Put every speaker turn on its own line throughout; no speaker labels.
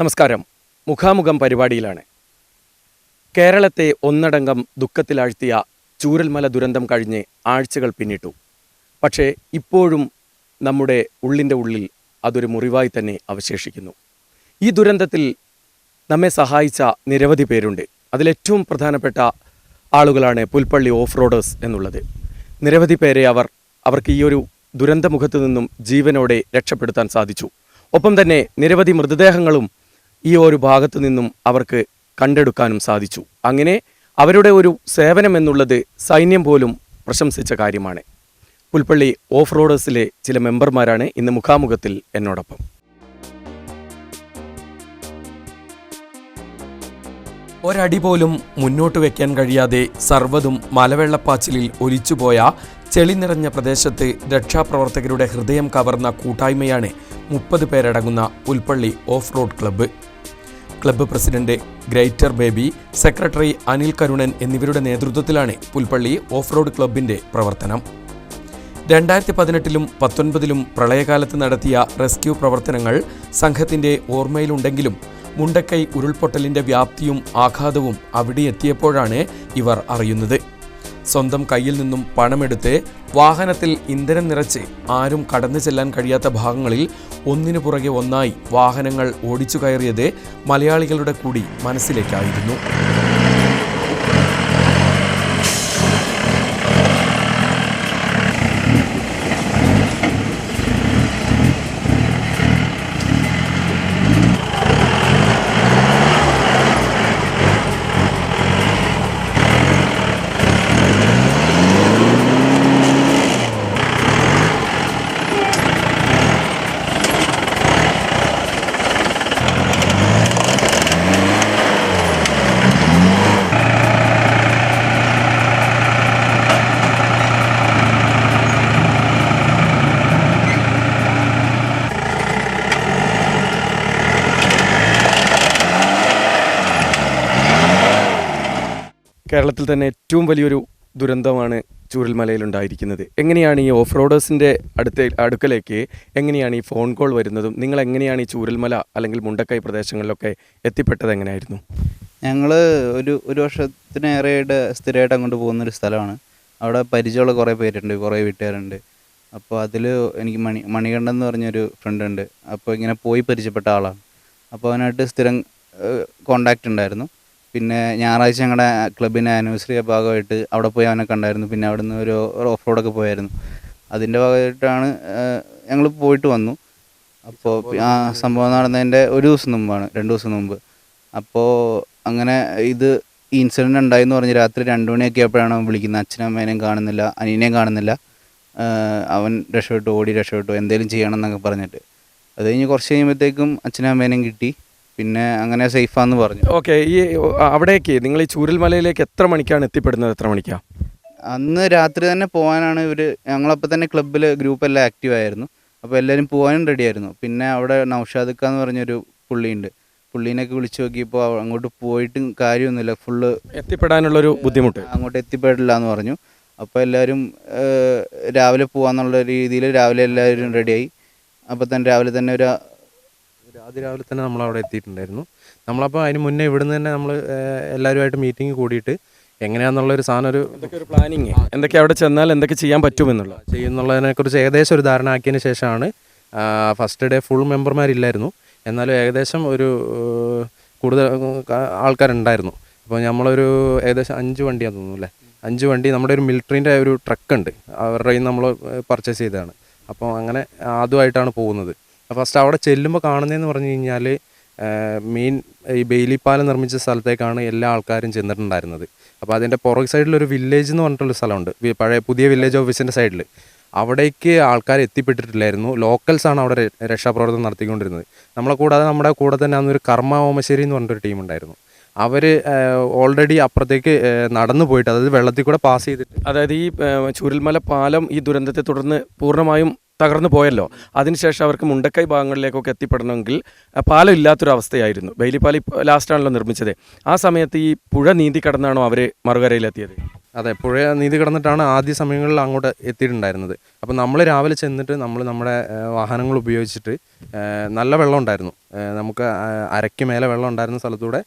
നമസ്കാരം. മുഖാമുഖം പരിപാടിയിലാണ്. കേരളത്തെ ഒന്നടങ്കം ദുഃഖത്തിലാഴ്ത്തിയ ചൂരൽമല ദുരന്തം കഴിഞ്ഞ് ആഴ്ചകൾ പിന്നിട്ടു. പക്ഷേ ഇപ്പോഴും നമ്മുടെ ഉള്ളിന്റെ ഉള്ളിൽ അതൊരു മുറിവായി തന്നെ അവശേഷിക്കുന്നു. ഈ ദുരന്തത്തിൽ നമ്മെ സഹായിച്ച നിരവധി പേരുണ്ട്. അതിലേറ്റവും പ്രധാനപ്പെട്ട ആളുകളാണ് പുൽപ്പള്ളി ഓഫ് റോഡേഴ്സ് എന്നുള്ളത്. നിരവധി പേരെ അവർ അവർക്ക് ഈ ഒരു ദുരന്തമുഖത്തു നിന്നും ജീവനോടെ രക്ഷപ്പെടുത്താൻ സാധിച്ചു. ഒപ്പം തന്നെ നിരവധി മൃതദേഹങ്ങളും ഈ ഒരു ഭാഗത്തു നിന്നും അവർക്ക് കണ്ടെടുക്കാനും സാധിച്ചു. അങ്ങനെ അവരുടെ ഒരു സേവനം എന്നുള്ളത് സൈന്യം പോലും പ്രശംസിച്ച കാര്യമാണ്. പുൽപ്പള്ളി ഓഫ് റോഡേഴ്സിലെ ചില മെമ്പർമാരാണ് ഇന്ന് മുഖാമുഖത്തിൽ എന്നോടൊപ്പം. ഒരടി പോലും മുന്നോട്ട് വെക്കാൻ കഴിയാതെ സർവതും മലവെള്ളപ്പാച്ചിലിൽ ഒലിച്ചുപോയ ചെളി നിറഞ്ഞ പ്രദേശത്ത് രക്ഷാപ്രവർത്തകരുടെ ഹൃദയം കവർന്ന കൂട്ടായ്മയാണ് മുപ്പത് പേരടങ്ങുന്ന Pulpally off road club. Club president greater Baby secretary Anil Karunan എന്നിവരുടെ നേതൃത്വത്തിലാണ് പുൽപ്പള്ളി ഓഫ് റോഡ് ക്ലബിന്റെ പ്രവർത്തനം. രണ്ടായിരത്തി പതിനെട്ടിലും പത്തൊൻപതിലും പ്രളയകാലത്ത് നടത്തിയ റെസ്ക്യൂ പ്രവർത്തനങ്ങൾ സംഘത്തിന്റെ ഓർമ്മയിലുണ്ടെങ്കിലും മുണ്ടക്കൈ ഉരുൾപൊട്ടലിന്റെ വ്യാപ്തിയും ആഘാതവും അവിടെ എത്തിയപ്പോഴാണ് ഇവർ അറിയുന്നത്. സ്വന്തം കയ്യിൽ നിന്നും പണമെടുത്ത് വാഹനത്തിൽ ഇന്ധനം നിറച്ച് ആരും കടന്നു ചെല്ലാൻ കഴിയാത്ത ഭാഗങ്ങളിൽ ഒന്നിനു പുറകെ ഒന്നായി വാഹനങ്ങൾ ഓടിച്ചു കയറിയത് മലയാളികളുടെ കൂടി മനസ്സിലേക്കായിരുന്നു. കേരളത്തിൽ തന്നെ ഏറ്റവും വലിയൊരു ദുരന്തമാണ് ചൂരൽമലയിൽ ഉണ്ടായിരിക്കുന്നത് എങ്ങനെയാണ് ഈ ഓഫ് റോഡേഴ്സിന്റെ അടുത്ത അടുക്കലേക്ക് എങ്ങനെയാണ് ഈ ഫോൺ കോൾ വരുന്നതും? നിങ്ങൾ എങ്ങനെയാണ് ഈ ചൂരൽമല അല്ലെങ്കിൽ മുണ്ടക്കൈ പ്രദേശങ്ങളിലൊക്കെ എത്തിപ്പെട്ടത് എങ്ങനെയായിരുന്നു?
ഞങ്ങൾ ഒരു ഒരു വർഷത്തിനേറെയായിട്ട് സ്ഥിരമായിട്ട് അങ്ങോട്ട് പോകുന്നൊരു സ്ഥലമാണ്. അവിടെ പരിചയമുള്ള കുറേ പേരുണ്ട് കുറേ വീട്ടുകാരുണ്ട്. അപ്പോൾ അതിൽ എനിക്ക് മണി മണികണ്ഠൻ എന്ന് പറഞ്ഞൊരു ഫ്രണ്ട് ഉണ്ട്. അപ്പോൾ ഇങ്ങനെ പോയി പരിചയപ്പെട്ട ആളാണ്. അപ്പോൾ അവനായിട്ട് സ്ഥിരം കോണ്ടാക്റ്റ് ഉണ്ടായിരുന്നു. പിന്നെ ഞായറാഴ്ച ഞങ്ങളുടെ ക്ലബിന്റെ ആനിവേഴ്സറി ഭാഗമായിട്ട് അവിടെ പോയി അവനെ കണ്ടായിരുന്നു. പിന്നെ അവിടെ നിന്ന് ഒരു ഓഫ് റോഡൊക്കെ പോയായിരുന്നു. അതിന്റെ ഭാഗമായിട്ടാണ് ഞങ്ങൾ പോയിട്ട് വന്നു. അപ്പോൾ ആ സംഭവം നടന്നതിന്റെ ഒരു ദിവസം മുമ്പാണ് രണ്ട് ദിവസം മുമ്പ്. അപ്പോൾ അങ്ങനെ ഇത് ഇൻസിഡന്റ് ഇൻസിഡന്റ് ഉണ്ടായെന്ന് പറഞ്ഞ് രാത്രി രണ്ട് മണിയൊക്കെ ആയപ്പോഴാണ് അവൻ വിളിക്കുന്നത്. അച്ഛനും അമ്മേനെയും കാണുന്നില്ല അനിയനെയും കാണുന്നില്ല. അവൻ രക്ഷപ്പെട്ടു ഓടി രക്ഷപ്പെട്ടു എന്തെങ്കിലും ചെയ്യണം എന്നൊക്കെ പറഞ്ഞിട്ട്. അത് കഴിഞ്ഞ് കുറച്ച് കഴിയുമ്പോഴത്തേക്കും അച്ഛനും അമ്മേനെയും കിട്ടി. പിന്നെ അങ്ങനെ സേഫാന്ന് പറഞ്ഞു.
ഓക്കെ ഈ അവിടേക്ക് നിങ്ങൾ ഈ ചൂരൽമലയിലേക്ക് എത്ര മണിക്കാണ് എത്തിപ്പെടുന്നത്? എത്ര മണിക്കാണ്
അന്ന് രാത്രി തന്നെ പോകാനാണ് ഇവർ ഞങ്ങളപ്പോൾ തന്നെ ക്ലബ്ബിൽ ഗ്രൂപ്പെല്ലാം ആക്റ്റീവ് ആയിരുന്നു. അപ്പോൾ എല്ലാവരും പോകാനും റെഡി ആയിരുന്നു. പിന്നെ അവിടെ നൗഷാദക്ക എന്ന് പറഞ്ഞൊരു പുള്ളിയുണ്ട്. പുള്ളീനൊക്കെ വിളിച്ചു നോക്കിയപ്പോൾ അങ്ങോട്ട് പോയിട്ടും കാര്യമൊന്നുമില്ല. ഫുള്ള്
എത്തിപ്പെടാനുള്ളൊരു ബുദ്ധിമുട്ട്.
അങ്ങോട്ട് എത്തിപ്പെടില്ല എന്ന് പറഞ്ഞു അപ്പോൾ എല്ലാവരും രാവിലെ പോകാന്നുള്ള രീതിയിൽ രാവിലെ എല്ലാവരും റെഡിയായി അപ്പോൾ തന്നെ രാവിലെ തന്നെ ഒരു
അതിരാവിലെ തന്നെ നമ്മൾ അവിടെ എത്തിയിട്ടുണ്ടായിരുന്നു. നമ്മളപ്പോൾ അതിന് മുന്നേ ഇവിടുന്ന് തന്നെ നമ്മൾ എല്ലാവരുമായിട്ട് മീറ്റിംഗ് കൂടിയിട്ട് എങ്ങനെയാണെന്നുള്ളൊരു സാധനം ഒരു
ഒരു പ്ലാനിങ് എന്തൊക്കെ അവിടെ ചെന്നാൽ എന്തൊക്കെ ചെയ്യാൻ പറ്റുമെന്നുള്ള
ചെയ്യുന്നുള്ളതിനെക്കുറിച്ച് ഏകദേശം ഒരു ധാരണ ആക്കിയതിന് ശേഷമാണ് ഫസ്റ്റ് ഡേ ഫുൾ മെമ്പർമാരില്ലായിരുന്നു എന്നാലും ഏകദേശം ഒരു കൂടുതൽ ആൾക്കാരുണ്ടായിരുന്നു. അപ്പോൾ നമ്മളൊരു ഏകദേശം അഞ്ച് വണ്ടിയാണെന്ന് തോന്നുന്നു അല്ലേ? അഞ്ച് വണ്ടി നമ്മുടെ ഒരു മിലിറ്ററിന്റെ ഒരു ട്രക്ക് ഉണ്ട്. അവരുടെ നമ്മൾ പർച്ചേസ് ചെയ്തതാണ്. അപ്പോൾ അങ്ങനെ ആദ്യമായിട്ടാണ് പോകുന്നത്. ഫസ്റ്റ് അവിടെ ചെല്ലുമ്പോൾ കാണുന്നതെന്ന് പറഞ്ഞു കഴിഞ്ഞാൽ മെയിൻ ഈ ബെയിലി പാലം നിർമ്മിച്ച സ്ഥലത്തേക്കാണ് എല്ലാ ആൾക്കാരും ചെന്നിട്ടുണ്ടായിരുന്നത്. അപ്പോൾ അതിന്റെ പുറക് സൈഡിലൊരു വില്ലേജ് എന്ന് പറഞ്ഞിട്ടുള്ള സ്ഥലമുണ്ട്. പഴയ പുതിയ വില്ലേജ് ഓഫീസിന്റെ സൈഡിൽ അവിടേക്ക് ആൾക്കാർ എത്തിപ്പെട്ടിട്ടില്ലായിരുന്നു. ലോക്കൽസാണ് അവിടെ രക്ഷാപ്രവർത്തനം നടത്തിക്കൊണ്ടിരുന്നത്. നമ്മളെ കൂടാതെ നമ്മുടെ കൂടെ തന്നെ അന്നൊരു കർമ്മ ഓമശ്ശേരി എന്ന് പറഞ്ഞിട്ടൊരു ടീമുണ്ടായിരുന്നു അവർ ഓൾറെഡി അപ്പുറത്തേക്ക് നടന്നു പോയിട്ട് അതായത് വെള്ളത്തിൽ കൂടെ പാസ് ചെയ്തിട്ട്
അതായത് ഈ ചുരുൽമല പാലം ഈ ദുരന്തത്തെ തുടർന്ന് പൂർണമായും തകർന്നു പോയല്ലോ. അതിനുശേഷം അവർക്ക് മുണ്ടക്കൈ ഭാഗങ്ങളിലേക്കൊക്കെ എത്തിപ്പെടണമെങ്കിൽ പാലം ഇല്ലാത്തൊരു അവസ്ഥയായിരുന്നു ബെയിലിപ്പാലം ലാസ്റ്റാണല്ലോ നിർമ്മിച്ചത്. ആ സമയത്ത് ഈ പുഴ നീന്തി കടന്നാണോ അവർ മറുകരയിലെത്തിയത്?
അതെ പുഴ നീതി കിടന്നിട്ടാണ് ആദ്യ സമയങ്ങളിൽ അങ്ങോട്ട് എത്തിയിട്ടുണ്ടായിരുന്നത്. അപ്പോൾ നമ്മൾ രാവിലെ ചെന്നിട്ട് നമ്മൾ നമ്മുടെ വാഹനങ്ങൾ ഉപയോഗിച്ചിട്ട് നല്ല വെള്ളം ഉണ്ടായിരുന്നു. നമുക്ക് അരയ്ക്ക് മേലെ വെള്ളം ഉണ്ടായിരുന്ന സ്ഥലത്തൂടെ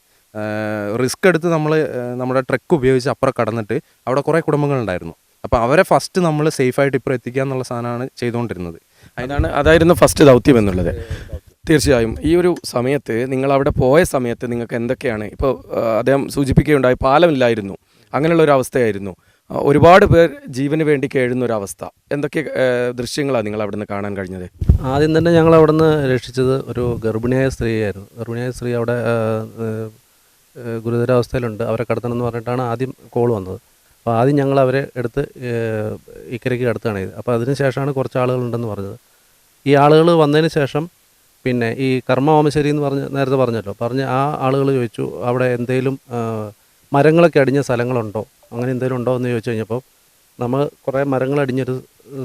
റിസ്ക് എടുത്ത് നമ്മൾ നമ്മുടെ ട്രക്ക് ഉപയോഗിച്ച് അപ്പുറം കടന്നിട്ട് അവിടെ കുറേ കുടുംബങ്ങളുണ്ടായിരുന്നു അപ്പോൾ അവരെ ഫസ്റ്റ് നമ്മൾ സേഫായിട്ട് ഇപ്പോൾ എത്തിക്കുക എന്നുള്ള സാധനമാണ് ചെയ്തുകൊണ്ടിരുന്നത്
അതിനാണ് അതായിരുന്നു ഫസ്റ്റ് ദൗത്യം എന്നുള്ളത്. തീർച്ചയായും ഈ ഒരു സമയത്ത് നിങ്ങൾ അവിടെ പോയ സമയത്ത് നിങ്ങൾക്ക് എന്തൊക്കെയാണ്? ഇപ്പോൾ അദ്ദേഹം സൂചിപ്പിക്കുകയുണ്ടായി പാലമില്ലായിരുന്നു. അങ്ങനെയുള്ള ഒരു അവസ്ഥയായിരുന്നു. ഒരുപാട് പേർ ജീവന് വേണ്ടി കേഴുന്ന ഒരു അവസ്ഥ. എന്തൊക്കെ ദൃശ്യങ്ങളാണ് നിങ്ങൾ അവിടുന്ന് നിന്ന് കാണാൻ കഴിഞ്ഞത്?
ആദ്യം തന്നെ ഞങ്ങൾ അവിടുന്ന് രക്ഷിച്ചത് ഒരു ഗർഭിണിയായ സ്ത്രീയായിരുന്നു. ഗർഭിണിയായ സ്ത്രീ അവിടെ ഗുരുതരാവസ്ഥയിലുണ്ട്. അവരെ കടത്തണം എന്ന് പറഞ്ഞിട്ടാണ് ആദ്യം കോൾ വന്നത്. അപ്പോൾ ആദ്യം ഞങ്ങൾ അവരെ എടുത്ത് ഇക്കരയ്ക്ക് കടത്തുകയാണ് ചെയ്തത്. അപ്പോൾ അതിന് ശേഷമാണ് കുറച്ച് ആളുകളുണ്ടെന്ന് പറഞ്ഞത്. ഈ ആളുകൾ വന്നതിന് ശേഷം പിന്നെ ഈ കർമ്മ ഓമശ്ശേരി എന്ന് പറഞ്ഞ് നേരത്തെ പറഞ്ഞല്ലോ. പറഞ്ഞ് ആ ആളുകൾ ചോദിച്ചു അവിടെ എന്തെങ്കിലും മരങ്ങളൊക്കെ അടിഞ്ഞ സ്ഥലങ്ങളുണ്ടോ? അങ്ങനെ എന്തെങ്കിലും ഉണ്ടോ എന്ന് ചോദിച്ചു കഴിഞ്ഞപ്പോൾ നമ്മൾ കുറേ മരങ്ങൾ അടിഞ്ഞൊരു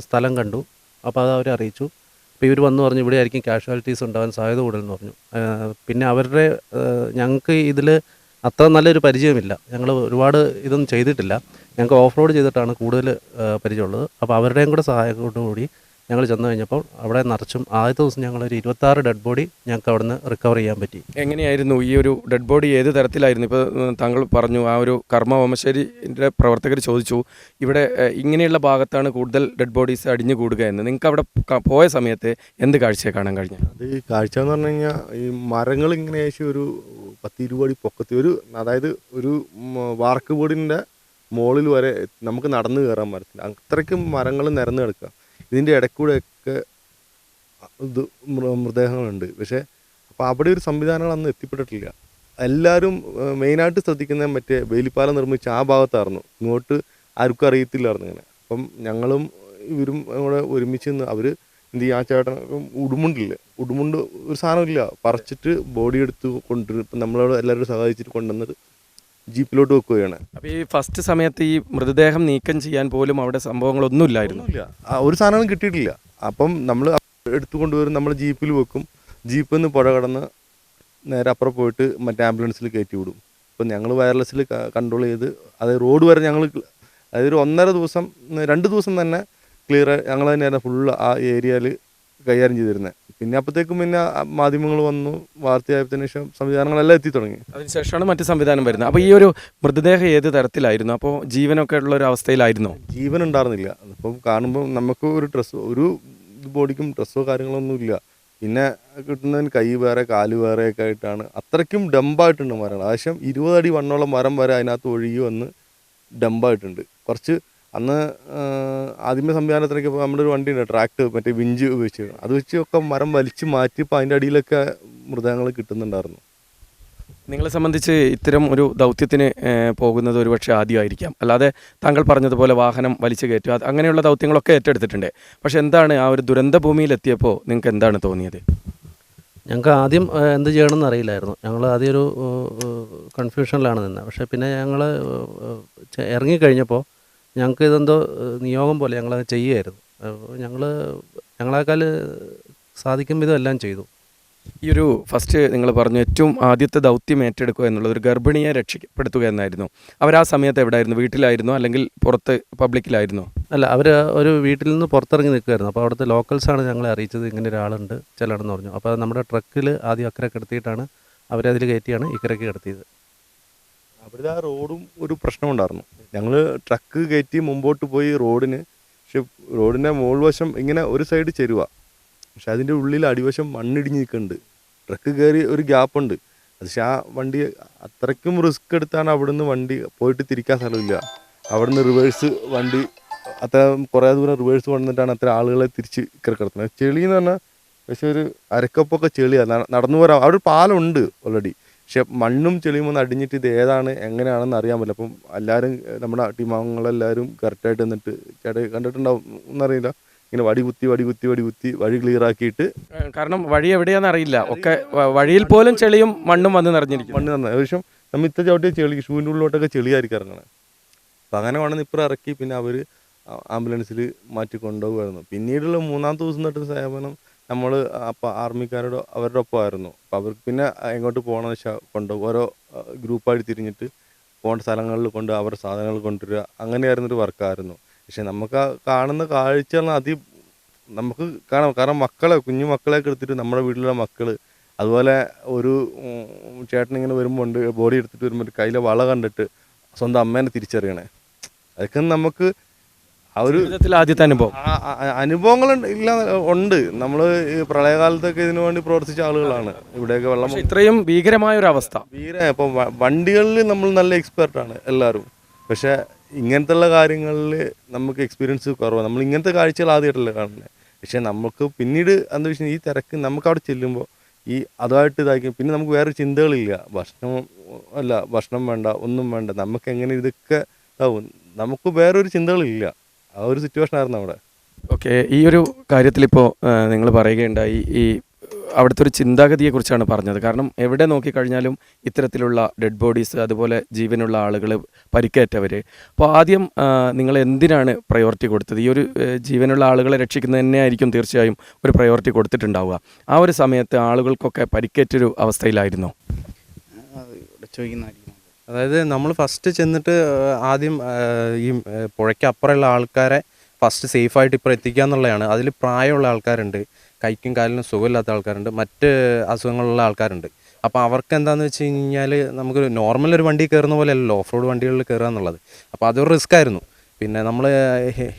സ്ഥലം കണ്ടു. അപ്പോൾ അത് അവരെ അറിയിച്ചു. അപ്പോൾ ഇവർ വന്ന് പറഞ്ഞു ഇവിടെ ആയിരിക്കും കാഷ്വാലിറ്റീസ് ഉണ്ടാകാൻ സാധ്യത കൂടുതലെന്ന് പറഞ്ഞു. പിന്നെ അവരുടെ ഞങ്ങൾക്ക് ഇതിൽ അത്ര നല്ലൊരു പരിചയമില്ല. ഞങ്ങൾ ഒരുപാട് ഇതൊന്നും ചെയ്തിട്ടില്ല. ഞങ്ങൾക്ക് ഓഫ് റോഡ് ചെയ്തിട്ടാണ് കൂടുതൽ പരിചയമുള്ളത്. അപ്പോൾ അവരുടെയും കൂടെ സഹായത്തോടുകൂടി ഞങ്ങൾ ചെന്ന് കഴിഞ്ഞപ്പോൾ അവിടെ നിറച്ചും ആദ്യത്തെ ദിവസം ഞങ്ങൾ ഒരു ഇരുപത്താറ് ഡെഡ് ബോഡി ഞങ്ങൾക്ക് അവിടുന്ന് റിക്കവർ ചെയ്യാൻ പറ്റി.
എങ്ങനെയായിരുന്നു ഈ ഒരു ഡെഡ് ബോഡി ഏത് തരത്തിലായിരുന്നു? ഇപ്പോൾ താങ്കൾ പറഞ്ഞു ആ ഒരു കർമ്മ ഓമശ്ശേരിന്റെ പ്രവർത്തകർ ചോദിച്ചു ഇവിടെ ഇങ്ങനെയുള്ള ഭാഗത്താണ് കൂടുതൽ ഡെഡ് ബോഡീസ് അടിഞ്ഞു കൂടുക എന്ന്. നിങ്ങൾക്ക് അവിടെ പോയ സമയത്ത് എന്ത് കാഴ്ചയെ കാണാൻ കഴിഞ്ഞു
അത് ഈ കാഴ്ച എന്ന് പറഞ്ഞു കഴിഞ്ഞാൽ ഈ മരങ്ങൾ ഇങ്ങനെ ഏകദേശം ഒരു പത്ത് ഇരുപടി പൊക്കത്തി ഒരു അതായത് ഒരു വാർക്ക് ബോർഡിന്റെ മുകളിൽ വരെ നമുക്ക് നടന്നു കയറാൻ പറ്റില്ല അത്രയ്ക്കും മരങ്ങൾ നിരന്ന് കിടക്കുക. ഇതിന്റെ ഇടയ്ക്കൂടെയൊക്കെ ഇത് മൃതദേഹങ്ങളുണ്ട്. പക്ഷേ അപ്പോൾ അവിടെ ഒരു സംവിധാനങ്ങൾ അന്ന് എത്തിപ്പെട്ടിട്ടില്ല. എല്ലാവരും മെയിനായിട്ട് ശ്രദ്ധിക്കുന്ന മറ്റേ വേലിപ്പാലം നിർമ്മിച്ച ആ ഭാഗത്തായിരുന്നു. ഇങ്ങോട്ട് ആർക്കും അറിയത്തില്ലായിരുന്നു ഇങ്ങനെ. അപ്പം ഞങ്ങളും ഇവരും കൂടെ ഒരുമിച്ച് നിന്ന് അവർ എന്ത് ചെയ്യും? ആ ചേട്ടൻ ഉടുമുണ്ടില്ല? ഉടുമുണ്ട് ഒരു സാധനമില്ല. പറിച്ചിട്ട് ബോഡി എടുത്ത് കൊണ്ടുവരും. ഇപ്പം നമ്മളോട് എല്ലാവരും സഹായിച്ചിട്ട് കൊണ്ടുവന്നിട്ട് ജീപ്പിലോട്ട് വെക്കുകയാണ്.
അപ്പോൾ ഈ ഫസ്റ്റ് സമയത്ത് ഈ മൃതദേഹം നീക്കം ചെയ്യാൻ പോലും അവിടെ സംഭവങ്ങളൊന്നും ഇല്ലായിരുന്നു
ഒന്നുമില്ല. ആ, ഒരു സാധനവും കിട്ടിയിട്ടില്ല. അപ്പം നമ്മൾ എടുത്തു കൊണ്ടുവരും നമ്മൾ ജീപ്പിൽ വെക്കും. ജീപ്പിൽ നിന്ന് പുഴ കടന്ന് നേരെ അപ്പുറം പോയിട്ട് മറ്റേ ആംബുലൻസിൽ കയറ്റി വിടും. ഇപ്പം ഞങ്ങൾ വയർലെസ്സിൽ കൺട്രോൾ ചെയ്ത് അത് റോഡ് വരെ ഞങ്ങൾ അതായത് ഒരു ഒന്നര ദിവസം രണ്ട് ദിവസം തന്നെ ക്ലിയർ ഞങ്ങൾ തന്നെയായിരുന്നു ഫുള്ള് ആ ഏരിയയിൽ കൈകാര്യം ചെയ്തിരുന്നത് പിന്നെ അപ്പോഴത്തേക്കും പിന്നെ മാധ്യമങ്ങൾ വന്നു വാർത്തയായതിനു ശേഷം സംവിധാനങ്ങളെല്ലാം എത്തി തുടങ്ങി.
അതിനുശേഷമാണ് മറ്റ് സംവിധാനം വരുന്നത്. അപ്പോൾ ഈ ഒരു മൃതദേഹം ഏത് തരത്തിലായിരുന്നു? അപ്പോൾ ജീവനൊക്കെ ഉള്ള ഒരു അവസ്ഥയിലായിരുന്നു?
ജീവൻ ഉണ്ടായിരുന്നില്ല അപ്പം കാണുമ്പോൾ നമുക്ക് ഒരു ഡ്രസ്സ് ഒരു ബോഡിക്കും ഡ്രസ്സോ കാര്യങ്ങളൊന്നും ഇല്ല. പിന്നെ കിട്ടുന്നതിന് കൈ വേറെ കാൽ വേറെ ഒക്കെ ആയിട്ടാണ്. അത്രയ്ക്കും ഡമ്പായിട്ടുണ്ട് മരങ്ങൾ. ആവശ്യം ഇരുപതടി വണ്ണോളം മരം വരെ അതിനകത്ത് ഒഴുകി വന്ന് ഡമ്പായിട്ടുണ്ട് കുറച്ച് അന്ന് ആദ്യമേ സംവിധാനത്തിനൊക്കെ ഇപ്പോൾ നമ്മുടെ ഒരു വണ്ടി ഉണ്ട് ട്രാക്ട് മറ്റേ വിഞ്ച് ഉപയോഗിച്ച്. അത് വെച്ചൊക്കെ മരം വലിച്ച് മാറ്റിയപ്പോൾ അതിന്റെ അടിയിലൊക്കെ മൃതങ്ങൾ കിട്ടുന്നുണ്ടായിരുന്നു.
നിങ്ങളെ സംബന്ധിച്ച് ഇത്തരം ഒരു ദൗത്യത്തിന് പോകുന്നത് ഒരുപക്ഷെ ആദ്യമായിരിക്കാം. അല്ലാതെ താങ്കൾ പറഞ്ഞതുപോലെ വാഹനം വലിച്ചു കയറ്റുക അങ്ങനെയുള്ള ദൗത്യങ്ങളൊക്കെ ഏറ്റെടുത്തിട്ടുണ്ട്. പക്ഷെ എന്താണ് ആ ഒരു ദുരന്ത ഭൂമിയിലെത്തിയപ്പോൾ നിങ്ങൾക്ക് എന്താണ് തോന്നിയത്?
ഞങ്ങൾക്ക് ആദ്യം എന്ത് ചെയ്യണമെന്ന് അറിയില്ലായിരുന്നു. ഞങ്ങൾ ആദ്യം ഒരു കൺഫ്യൂഷനിലാണ് നിന്നത്. പക്ഷേ പിന്നെ ഞങ്ങൾ ഇറങ്ങിക്കഴിഞ്ഞപ്പോൾ ഞങ്ങൾക്ക് ഇതെന്തോ നിയോഗം പോലെ ഞങ്ങളത് ചെയ്യുമായിരുന്നു ഞങ്ങൾ ഞങ്ങളെക്കാൾ സാധിക്കും എല്ലാം ചെയ്തു.
ഈ ഒരു ഫസ്റ്റ് നിങ്ങൾ പറഞ്ഞു ഏറ്റവും ആദ്യത്തെ ദൗത്യം ഏറ്റെടുക്കുക എന്നുള്ളത് ഒരു ഗർഭിണിയെ രക്ഷപ്പെടുത്തുക എന്നായിരുന്നു. അവർ ആ സമയത്ത് എവിടെയായിരുന്നു വീട്ടിലായിരുന്നു? അല്ലെങ്കിൽ പുറത്ത് പബ്ലിക്കിലായിരുന്നു?
അല്ല അവർ ഒരു വീട്ടിൽ നിന്ന് പുറത്തിറങ്ങി നിൽക്കുമായിരുന്നു അപ്പോൾ അവിടുത്തെ ലോക്കൽസാണ് ഞങ്ങളെ അറിയിച്ചത്. ഇങ്ങനെ ഒരാളുണ്ട് ചെല്ലണമെന്ന് പറഞ്ഞു. അപ്പോൾ നമ്മുടെ ട്രക്കിൽ ആദ്യം അക്കരെ കിടത്തിയിട്ടാണ് അവരെ അതിൽ കയറ്റിയാണ് ഇക്കരയ്ക്ക് കിടത്തിയത്.
അവിടെ ആ റോഡും ഒരു പ്രശ്നമുണ്ടായിരുന്നു ഞങ്ങൾ ട്രക്ക് കയറ്റി മുമ്പോട്ട് പോയി റോഡിന്. പക്ഷെ റോഡിന്റെ മുകൾവശം ഇങ്ങനെ ഒരു സൈഡ് ചെരുവ. പക്ഷെ അതിന്റെ ഉള്ളിൽ അടിവശം മണ്ണിടിഞ്ഞ് നിൽക്കുന്നുണ്ട്. ട്രക്ക് കയറി ഒരു ഗ്യാപ്പുണ്ട് പക്ഷെ ആ വണ്ടി അത്രയ്ക്കും റിസ്ക് എടുത്താണ് അവിടുന്ന് വണ്ടി പോയിട്ട് തിരിക്കാൻ സ്ഥലമില്ല. അവിടുന്ന് റിവേഴ്സ് വണ്ടി അത്ര കുറേ ദൂരം റിവേഴ്സ് വന്നിട്ടാണ് അത്ര ആളുകളെ തിരിച്ച് കയറി കിടത്തുന്നത് ചെളി എന്ന് പറഞ്ഞാൽ പക്ഷെ ഒരു അരക്കപ്പൊക്കെ ചെളിയാണ് നടന്നു പോരാ. അവിടെ ഒരു പാലമുണ്ട് ഓൾറെഡി പക്ഷെ മണ്ണും ചെളിയും ഒന്ന് അടിഞ്ഞിട്ട് ഇത് ഏതാണ് എങ്ങനെയാണെന്ന് അറിയാൻ പറ്റില്ല. അപ്പം എല്ലാവരും നമ്മുടെ ടീമാംഗങ്ങളെല്ലാവരും കറക്റ്റായിട്ട് എന്നിട്ട് ചേട്ടൻ കണ്ടിട്ടുണ്ടാവും എന്നറിയില്ല. ഇങ്ങനെ വടി കുത്തി വടി കുത്തി വടി കുത്തി വഴി ക്ലിയർ ആക്കിയിട്ട്
കാരണം വഴി എവിടെയാണെന്ന് അറിയില്ല. ഒക്കെ വഴിയിൽ പോലും ചെളിയും മണ്ണും വന്ന് നിറഞ്ഞിരിക്കും
മണ്ണ് നിറഞ്ഞ. ഏകദേശം നമ്മൾ ഇത്ര ചവിട്ടിയ ചെളി ഷൂവിന്റെ ഉള്ളിലോട്ടൊക്കെ ചെളിയായിരിക്കും ഇറങ്ങണത് അപ്പം അങ്ങനെ വേണമെന്ന് ഇപ്പുറം ഇറക്കി പിന്നെ അവർ ആംബുലൻസിൽ മാറ്റി കൊണ്ടുപോകുമായിരുന്നു പിന്നീടുള്ള മൂന്നാമത്തെ ദിവസം തൊട്ട് സേവനം നമ്മൾ അപ്പം ആർമിക്കാരുടെ അവരുടെ ഒപ്പമായിരുന്നു. അപ്പോൾ അവർക്ക് പിന്നെ എങ്ങോട്ട് പോകണമെന്ന് വെച്ചാൽ കൊണ്ട് ഓരോ ഗ്രൂപ്പായിട്ട് തിരിഞ്ഞിട്ട് പോകേണ്ട സ്ഥലങ്ങളിൽ കൊണ്ട് അവരുടെ സാധനങ്ങൾ കൊണ്ടുവരിക. അങ്ങനെയായിരുന്നൊരു വർക്കായിരുന്നു. പക്ഷെ നമുക്ക് ആ കാണുന്ന കാഴ്ച അതി നമുക്ക് കാണാം. കാരണം മക്കളെ കുഞ്ഞു മക്കളെയൊക്കെ എടുത്തിട്ട് നമ്മുടെ വീട്ടിലുള്ള മക്കൾ അതുപോലെ ഒരു ചേട്ടൻ ഇങ്ങനെ വരുമ്പോൾ ഉണ്ട് ബോഡി എടുത്തിട്ട് വരുമ്പോൾ കയ്യിലെ വള കണ്ടിട്ട് സ്വന്തം അമ്മേനെ തിരിച്ചറിയണേ. അതൊക്കെ നമുക്ക് ആ ഒരു
ആദ്യത്തെ അനുഭവം.
അനുഭവങ്ങൾ ഇല്ല ഉണ്ട്. നമ്മൾ പ്രളയകാലത്തൊക്കെ ഇതിനു വേണ്ടി പ്രവർത്തിച്ച ആളുകളാണ്. ഇവിടെയൊക്കെ വെള്ളം
ഇത്രയും ഭീകരമായ ഒരു അവസ്ഥ
ഇപ്പം വണ്ടികളിൽ നമ്മൾ നല്ല എക്സ്പെർട്ടാണ് എല്ലാവരും. പക്ഷേ ഇങ്ങനത്തുള്ള കാര്യങ്ങളിൽ നമുക്ക് എക്സ്പീരിയൻസ് കുറവാണ് നമ്മൾ ഇങ്ങനത്തെ കാഴ്ചകൾ ആദ്യമായിട്ടല്ലേ കാണുന്നത് പക്ഷേ നമുക്ക് പിന്നീട് എന്താ വെച്ചാൽ ഈ തിരക്ക് നമുക്ക് അവിടെ ചെല്ലുമ്പോൾ ഈ അതുമായിട്ട് ഇതാക്കി പിന്നെ നമുക്ക് വേറെ ചിന്തകളില്ല. ഭക്ഷണം അല്ല ഭക്ഷണം വേണ്ട ഒന്നും വേണ്ട. നമുക്ക് എങ്ങനെ ഇതൊക്കെ ഇതാവും നമുക്ക് വേറൊരു ചിന്തകളില്ല. ആ ഒരു സിറ്റുവേഷൻ ആയിരുന്നു അവിടെ.
ഓക്കെ ഈ ഒരു കാര്യത്തിൽ ഇപ്പോൾ നിങ്ങൾ പറയുകയുണ്ടായി ഈ അവിടുത്തെ ഒരു ചിന്താഗതിയെക്കുറിച്ചാണ് പറഞ്ഞത്. കാരണം എവിടെ നോക്കിക്കഴിഞ്ഞാലും ഇത്തരത്തിലുള്ള ഡെഡ് ബോഡീസ് അതുപോലെ ജീവനുള്ള ആളുകൾ പരിക്കേറ്റവർ അപ്പോൾ ആദ്യം നിങ്ങൾ എന്തിനാണ് പ്രയോറിറ്റി കൊടുത്തത്? ഈ ഒരു ജീവനുള്ള ആളുകളെ രക്ഷിക്കുന്നത് തന്നെയായിരിക്കും തീർച്ചയായും ഒരു പ്രയോറിറ്റി കൊടുത്തിട്ടുണ്ടാവുക. ആ ഒരു സമയത്ത് ആളുകൾക്കൊക്കെ പരിക്കേറ്റൊരു അവസ്ഥയിലായിരുന്നു?
ചോദിക്കുന്ന ചോദിക്കുന്നതായിരിക്കും
അതായത് നമ്മൾ ഫസ്റ്റ് ചെന്നിട്ട് ആദ്യം ഈ പുഴയ്ക്കപ്പുറമുള്ള ആൾക്കാരെ ഫസ്റ്റ് സേഫായിട്ട് ഇപ്പോൾ എത്തിക്കുക എന്നുള്ളതാണ് അതിൽ പ്രായമുള്ള ആൾക്കാരുണ്ട്. കൈക്കും കാലിനും സുഖമില്ലാത്ത ആൾക്കാരുണ്ട്. മറ്റ് അസുഖങ്ങളുള്ള ആൾക്കാരുണ്ട്. അപ്പോൾ അവർക്ക് എന്താണെന്ന് വെച്ച് കഴിഞ്ഞാൽ നമുക്ക് നോർമൽ ഒരു വണ്ടി കയറുന്ന പോലെ ഓഫ് റോഡ് വണ്ടികളിൽ കയറുക എന്നുള്ളത്. അപ്പോൾ അതൊരു റിസ്ക് ആയിരുന്നു. പിന്നെ നമ്മൾ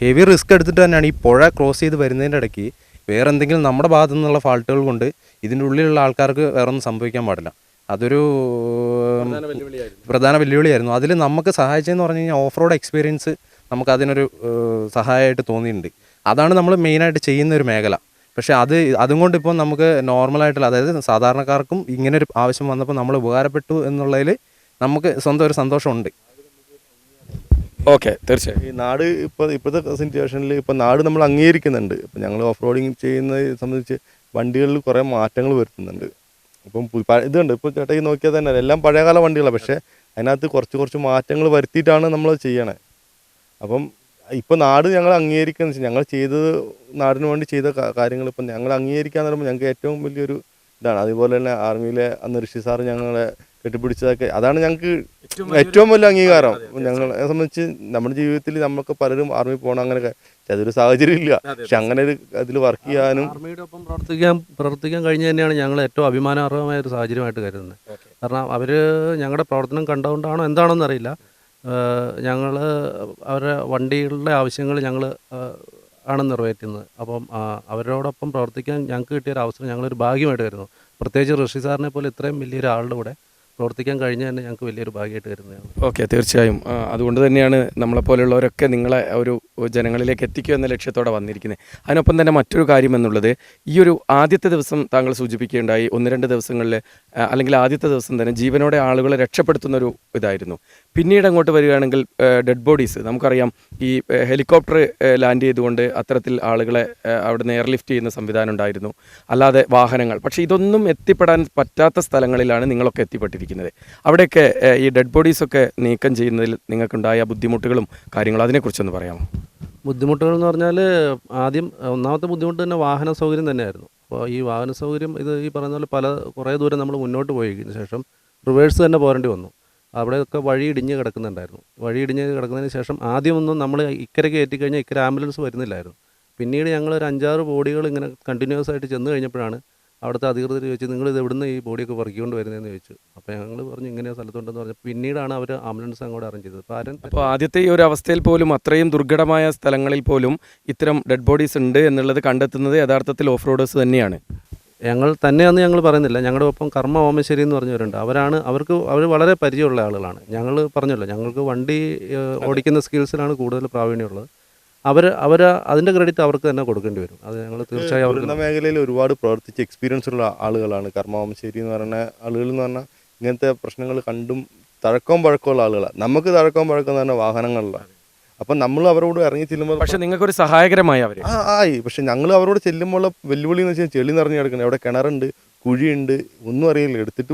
ഹെവി റിസ്ക് എടുത്തിട്ട് തന്നെയാണ് ഈ പുഴ ക്രോസ് ചെയ്ത് വരുന്നതിന്റെ ഇടയ്ക്ക് വേറെ എന്തെങ്കിലും നമ്മുടെ ഭാഗത്തു നിന്നുള്ള ഫാൾട്ടുകൾ കൊണ്ട് ഇതിന്റെ ഉള്ളിലുള്ള ആൾക്കാർക്ക് വേറൊന്നും സംഭവിക്കാൻ പാടില്ല. അതൊരു പ്രധാന വെല്ലുവിളിയായിരുന്നു. അതിൽ നമുക്ക് സഹായിച്ചതെന്ന് പറഞ്ഞു കഴിഞ്ഞാൽ ഓഫ് റോഡ് എക്സ്പീരിയൻസ് നമുക്ക് അതിനൊരു സഹായമായിട്ട് തോന്നിയിട്ടുണ്ട്. അതാണ് നമ്മൾ മെയിനായിട്ട് ചെയ്യുന്ന ഒരു മേഖല. പക്ഷേ അത് അതും കൊണ്ട് ഇപ്പോൾ നമുക്ക് നോർമലായിട്ടുള്ള അതായത് സാധാരണക്കാർക്കും ഇങ്ങനെ ഒരു ആവശ്യം വന്നപ്പോൾ നമ്മൾ ഉപകാരപ്പെട്ടു എന്നുള്ളതിൽ നമുക്ക് സ്വന്തം ഒരു സന്തോഷമുണ്ട്.
ഓക്കെ തീർച്ചയായും.
ഈ നാട് ഇപ്പോൾ ഇപ്പോഴത്തെ സിറ്റുവേഷനിൽ ഇപ്പോൾ നാട് നമ്മൾ അംഗീകരിക്കുന്നുണ്ട്. ഇപ്പം ഞങ്ങൾ ഓഫ് റോഡിങ് ചെയ്യുന്നത് സംബന്ധിച്ച് വണ്ടികളിൽ കുറേ മാറ്റങ്ങൾ വരുത്തുന്നുണ്ട്. ഇപ്പം പു- പ- ഇതുണ്ട്. ഇപ്പോൾ ചേട്ടാ ഈ നോക്കിയാൽ തന്നെ എല്ലാം പഴയകാല വണ്ടികളാണ് പക്ഷേ അതിനകത്ത് കുറച്ച് കുറച്ച് മാറ്റങ്ങൾ വരുത്തിയിട്ടാണ് നമ്മൾ ചെയ്യണേ. അപ്പം ഇപ്പം നാട് ഞങ്ങൾ അംഗീകരിക്കുന്ന വെച്ചാൽ ഞങ്ങൾ ചെയ്തത് നാടിന് വേണ്ടി ചെയ്ത കാര്യങ്ങൾ ഇപ്പം ഞങ്ങൾ അംഗീകരിക്കാന്ന് പറയുമ്പോൾ ഞങ്ങൾക്ക് ഏറ്റവും വലിയൊരു ഇതാണ്. അതുപോലെ തന്നെ ആർമിയിലെ അന്ന് ഋഷി സാറ് ഞങ്ങളെ കെട്ടിപ്പിടിച്ചതൊക്കെ അതാണ് ഞങ്ങൾക്ക് ഏറ്റവും വലിയ അംഗീകാരം. ഞങ്ങളെ സംബന്ധിച്ച് നമ്മുടെ ജീവിതത്തിൽ നമ്മൾക്ക് പലരും ആർമി പോകണം അങ്ങനെ പക്ഷെ അതൊരു സാഹചര്യം ഇല്ല പക്ഷെ അങ്ങനെ ഒരു അതിൽ വർക്ക് ചെയ്യാനും
ആർമിയുടെ ഒപ്പം പ്രവർത്തിക്കാൻ പ്രവർത്തിക്കാൻ കഴിഞ്ഞ തന്നെയാണ് ഞങ്ങൾ ഏറ്റവും അഭിമാനാർഹമായ ഒരു സാഹചര്യമായിട്ട് കരുതുന്നത്. കാരണം അവർ ഞങ്ങളുടെ പ്രവർത്തനം കണ്ടുകൊണ്ടാണോ എന്താണോ അറിയില്ല. ഞങ്ങൾ അവരുടെ വണ്ടികളുടെ ആവശ്യങ്ങൾ ഞങ്ങൾ ആണ് നിറവേറ്റുന്നത്. അപ്പം അവരോടൊപ്പം പ്രവർത്തിക്കാൻ ഞങ്ങൾക്ക് കിട്ടിയ ഒരു അവസരം ഞങ്ങളൊരു ഭാഗ്യമായിട്ട് കരുതുന്നു. പ്രത്യേകിച്ച് ഋഷി സാറിനെ പോലെ ഇത്രയും വലിയൊരാളുടെ കൂടെ പ്രവർത്തിക്കാൻ കഴിഞ്ഞ തന്നെ ഞങ്ങൾക്ക് വലിയൊരു ഭാഗ്യമായിട്ട് കരുതുന്നതാണ്.
ഓക്കെ തീർച്ചയായും. അതുകൊണ്ട് തന്നെയാണ് നമ്മളെപ്പോലുള്ളവരൊക്കെ നിങ്ങളെ ഒരു ജനങ്ങളിലേക്ക് എത്തിക്കുക എന്ന ലക്ഷ്യത്തോടെ വന്നിരിക്കുന്നത് അതിനൊപ്പം തന്നെ മറ്റൊരു കാര്യം എന്നുള്ളത് ഈ ഒരു ആദ്യത്തെ ദിവസം താങ്കൾ സൂചിപ്പിക്കുകയുണ്ടായി ഒന്ന് രണ്ട് ദിവസങ്ങളിൽ അല്ലെങ്കിൽ ആദ്യത്തെ ദിവസം തന്നെ ജീവനോടെ ആളുകളെ രക്ഷപ്പെടുത്തുന്ന ഒരു ഇതായിരുന്നു. പിന്നീട് അങ്ങോട്ട് വരികയാണെങ്കിൽ ഡെഡ് ബോഡീസ് നമുക്കറിയാം ഈ ഹെലികോപ്റ്റർ ലാൻഡ് ചെയ്തുകൊണ്ട് അത്തരത്തിൽ ആളുകളെ അവിടെ അവിടുന്ന് എയർലിഫ്റ്റ് ചെയ്യുന്ന സംവിധാനം ഉണ്ടായിരുന്നു. അല്ലാതെ വാഹനങ്ങൾ. പക്ഷേ ഇതൊന്നും എത്തിപ്പെടാൻ പറ്റാത്ത സ്ഥലങ്ങളിലാണ് നിങ്ങളൊക്കെ എത്തിപ്പെട്ടിരിക്കുന്നത്. അവിടെയൊക്കെ ഈ ഡെഡ് ബോഡീസൊക്കെ നീക്കം ചെയ്യുന്നതിൽ നിങ്ങൾക്കുണ്ടായ ബുദ്ധിമുട്ടുകളും കാര്യങ്ങളും അതിനെക്കുറിച്ചൊന്ന് പറയാമോ?
ബുദ്ധിമുട്ടുകൾ എന്ന് പറഞ്ഞാൽ ആദ്യം ഒന്നാമത്തെ ബുദ്ധിമുട്ട് തന്നെ വാഹന സൗകര്യം തന്നെയായിരുന്നു. അപ്പോൾ ഈ വാഹന സൗകര്യം ഇത് ഈ പറയുന്ന പോലെ പല കുറേ ദൂരം നമ്മൾ മുന്നോട്ട് പോയതിന് ശേഷം റിവേഴ്സ് തന്നെ പോരേണ്ടി വന്നു. അവിടെയൊക്കെ വഴി ഇടിഞ്ഞ് കിടക്കുന്നുണ്ടായിരുന്നു. വഴി ഇടിഞ്ഞ് കിടക്കുന്നതിന് ശേഷം ആദ്യമൊന്നും നമ്മൾ ഇക്കരെ കയറ്റി കഴിഞ്ഞാൽ ഇക്കരെ ആംബുലൻസ് വരുന്നില്ലായിരുന്നു. പിന്നീട് ഞങ്ങൾ ഒരു അഞ്ചാറ് ബോഡികൾ ഇങ്ങനെ കണ്ടിന്യൂസ് ആയിട്ട് ചെന്ന് കഴിഞ്ഞപ്പോഴാണ് അവിടുത്തെ അധികൃതർ ചോദിച്ചു നിങ്ങൾ ഇത് എവിടുന്ന് ഈ ബോഡിയൊക്കെ പറിക്കൊണ്ട് വരുന്നതെന്ന് ചോദിച്ചു. അപ്പോൾ ഞങ്ങൾ പറഞ്ഞു ഇങ്ങനെ സ്ഥലത്തുണ്ടെന്ന് പറഞ്ഞു. പിന്നീടാണ് അവർ ആംബുലൻസ് അങ്ങോട്ട് അറേഞ്ച് ചെയ്തത്. അപ്പോൾ ആരും
അപ്പോൾ ആദ്യത്തെ ഈ ഒരു അവസ്ഥയിൽ പോലും അത്രയും ദുർഘടമായ സ്ഥലങ്ങളിൽ പോലും ഇത്തരം ഡെഡ് ബോഡീസ് ഉണ്ട് എന്നുള്ളത് കണ്ടെത്തുന്നത് യഥാർത്ഥത്തിൽ ഓഫ് റോഡേഴ്സ് തന്നെയാണ്.
ഞങ്ങൾ തന്നെയാണെന്ന് ഞങ്ങൾ പറയുന്നില്ല. ഞങ്ങളുടെ ഒപ്പം കർമ്മ ഓമശ്ശേരി എന്ന് പറഞ്ഞവരുണ്ട്. അവരാണ് അവർക്ക് അവർ വളരെ പരിചയമുള്ള ആളുകളാണ്. ഞങ്ങൾ പറഞ്ഞല്ലോ ഞങ്ങൾക്ക് വണ്ടി ഓടിക്കുന്ന സ്കിൽസിലാണ് കൂടുതൽ പ്രാവീണ്യമുള്ളത് അവർ അവർ അതിന്റെ ക്രെഡിറ്റ് അവർക്ക് തന്നെ കൊടുക്കേണ്ടി വരും. അത് ഞങ്ങൾ തീർച്ചയായും അവർക്ക്
ദുരന്ത മേഖലയിൽ ഒരുപാട് പ്രവർത്തിച്ച് എക്സ്പീരിയൻസ് ഉള്ള ആളുകളാണ്. കർമാവംശേരി എന്ന് പറയുന്ന ആളുകൾ എന്ന് പറഞ്ഞാൽ ഇങ്ങനത്തെ പ്രശ്നങ്ങൾ കണ്ടും തഴക്കവും പഴക്കമുള്ള ആളുകളാണ് നമുക്ക് തഴക്കവും പഴക്കം എന്ന് പറഞ്ഞാൽ വാഹനങ്ങളിലാണ് അപ്പം നമ്മൾ അവരോട് ഇറങ്ങി ചെല്ലുമ്പോൾ
പക്ഷെ നിങ്ങൾക്കൊരു സഹായകരമായി അവർ
ആ ആയി. പക്ഷെ ഞങ്ങൾ അവരോട് ചെല്ലുമ്പോൾ വെല്ലുവിളി എന്ന് വെച്ചാൽ ചെളി നിറഞ്ഞു കിടക്കണം. അവിടെ കിണറുണ്ട് കുഴിയുണ്ട് ഒന്നും അറിയില്ല. എടുത്തിട്ട്